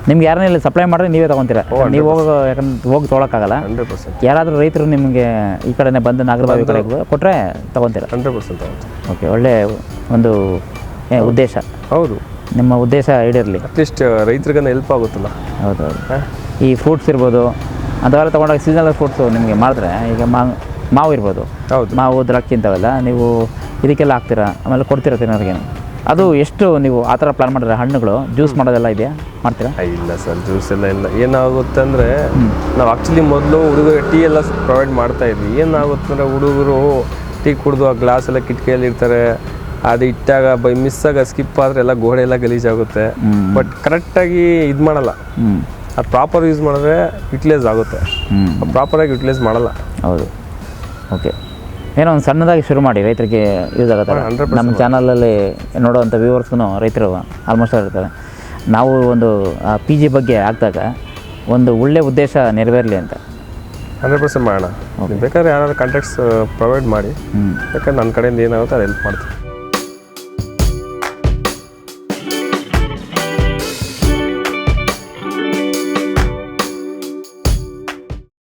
ನಿಮ್ಗೆ ಯಾರನ್ನ ಇಲ್ಲಿ ಸಪ್ಲೈ ಮಾಡಿದ್ರೆ ನೀವೇ ತೊಗೊತೀರಾ. ನೀವು ಹೋಗೋ ಯಾಕಂದ್ರೆ ಹೋಗಿ ತೊಗೊಳಕ್ಕಾಗಲ್ಲ. ಹಂಡ್ರೆಡ್ ಪರ್ಸೆಂಟ್ ಯಾರಾದರೂ ರೈತರು ನಿಮಗೆ ಈ ಕಡೆನೇ ಬಂದು ನಾಗರಬಾವಿ ಕಡೆ ಕೊಟ್ಟರೆ ತೊಗೊತೀರಾ. ಹಂಡ್ರೆಡ್ ಪರ್ಸೆಂಟ್ ಓಕೆ ಒಳ್ಳೆ ಒಂದು ಉದ್ದೇಶ. ಹೌದು. ನಿಮ್ಮ ಉದ್ದೇಶ ಈಡೇರಲಿ. ಅಟ್ಲೀಸ್ಟ್ ರೈತರಿಗನ್ನ ಹೆಲ್ಪ್ ಆಗುತ್ತಲ್ಲ. ಹೌದು ಹೌದು. ಈ ಫ್ರೂಟ್ಸ್ ಇರ್ಬೋದು ಅಂಥವೆಲ್ಲ ತೊಗೊಂಡಾಗ ಸೀಸನಲ್ ಫ್ರೂಟ್ಸು ನಿಮಗೆ ಮಾಡಿದ್ರೆ ಈಗ ಮಾ ಮಾವು ಇರ್ಬೋದು. ಹೌದು. ಮಾವು ದ್ರಾಕ್ಷಿ ಇಂಥವೆಲ್ಲ ನೀವು ಇದಕ್ಕೆಲ್ಲ ಹಾಕ್ತೀರಾ? ಆಮೇಲೆ ಕೊಡ್ತೀರಾ ತಿನ್ನೋರಿಗೆ? ಅದು ಎಷ್ಟು ನೀವು ಆ ಥರ ಪ್ಲಾನ್ ಮಾಡಿದ್ರೆ ಹಣ್ಣುಗಳು? ಜ್ಯೂಸ್ ಮಾಡೋದೆಲ್ಲ ಇದೆಯಾ? ಮಾಡ್ತೀರಾ? ಇಲ್ಲ ಸರ್ ಜ್ಯೂಸ್ ಎಲ್ಲ ಇಲ್ಲ. ಏನಾಗುತ್ತೆ ಅಂದರೆ ನಾವು ಆ್ಯಕ್ಚುಲಿ ಮೊದಲು ಹುಡುಗರಿಗೆ ಟೀ ಎಲ್ಲ ಪ್ರೊವೈಡ್ ಮಾಡ್ತಾ ಇದ್ವಿ. ಏನಾಗುತ್ತೆ ಅಂದರೆ ಹುಡುಗರು ಟೀ ಕುಡಿದು ಆ ಗ್ಲಾಸ್ ಎಲ್ಲ ಕಿಟಕಿಯಲ್ಲಿ ಇರ್ತಾರೆ ಅದು ಇಟ್ಟಾಗ ಬೈ ಮಿಸ್ ಆಗ ಸ್ಕಿಪ್ ಆದರೆ ಎಲ್ಲ ಗೋಡೆ ಎಲ್ಲ ಗಲೀಜಾಗುತ್ತೆ. ಬಟ್ ಕರೆಕ್ಟಾಗಿ ಇದು ಮಾಡಲ್ಲ. ಅದು ಪ್ರಾಪರ್ ಯೂಸ್ ಮಾಡಿದ್ರೆ ಯುಟಿಲೈಸ್ ಆಗುತ್ತೆ. ಪ್ರಾಪರಾಗಿ ಯುಟಿಲೈಸ್ ಮಾಡಲ್ಲ. ಹೌದು. ಓಕೆ ಏನೋ ಒಂದು ಸಣ್ಣದಾಗಿ ಶುರು ಮಾಡಿ ರೈತರಿಗೆ ಯೂಸ್ ಆಗುತ್ತೆ ಹಾ, 100% ನಮ್ಮ ಚಾನಲಲ್ಲಿ ನೋಡುವಂಥ ವ್ಯೂವರ್ಸ್ಗೂ ರೈತರು ಆಲ್ಮೋಸ್ಟ್ ಇರ್ತಾರೆ ನಾವು ಒಂದು ಪಿ ಜಿ ಬಗ್ಗೆ ಆಗ್ತಾಗ ಒಂದು ಒಳ್ಳೆಯ ಉದ್ದೇಶ ನೆರವೇರಲಿ ಅಂತ. ಹಂಡ್ರೆಡ್ ಪರ್ಸೆಂಟ್ ಮಾಡೋಣ. ಬೇಕಾದ್ರೆ ಯಾರಾದ್ರು ಕಾಂಟ್ಯಾಕ್ಟ್ಸ್ ಪ್ರೊವೈಡ್ ಮಾಡಿ. ಯಾಕಂದ್ರೆ ನನ್ನ ಕಡೆಯಿಂದ ಏನಾಗುತ್ತೆ ಅದು ಹೆಲ್ಪ್ ಮಾಡ್ತೀನಿ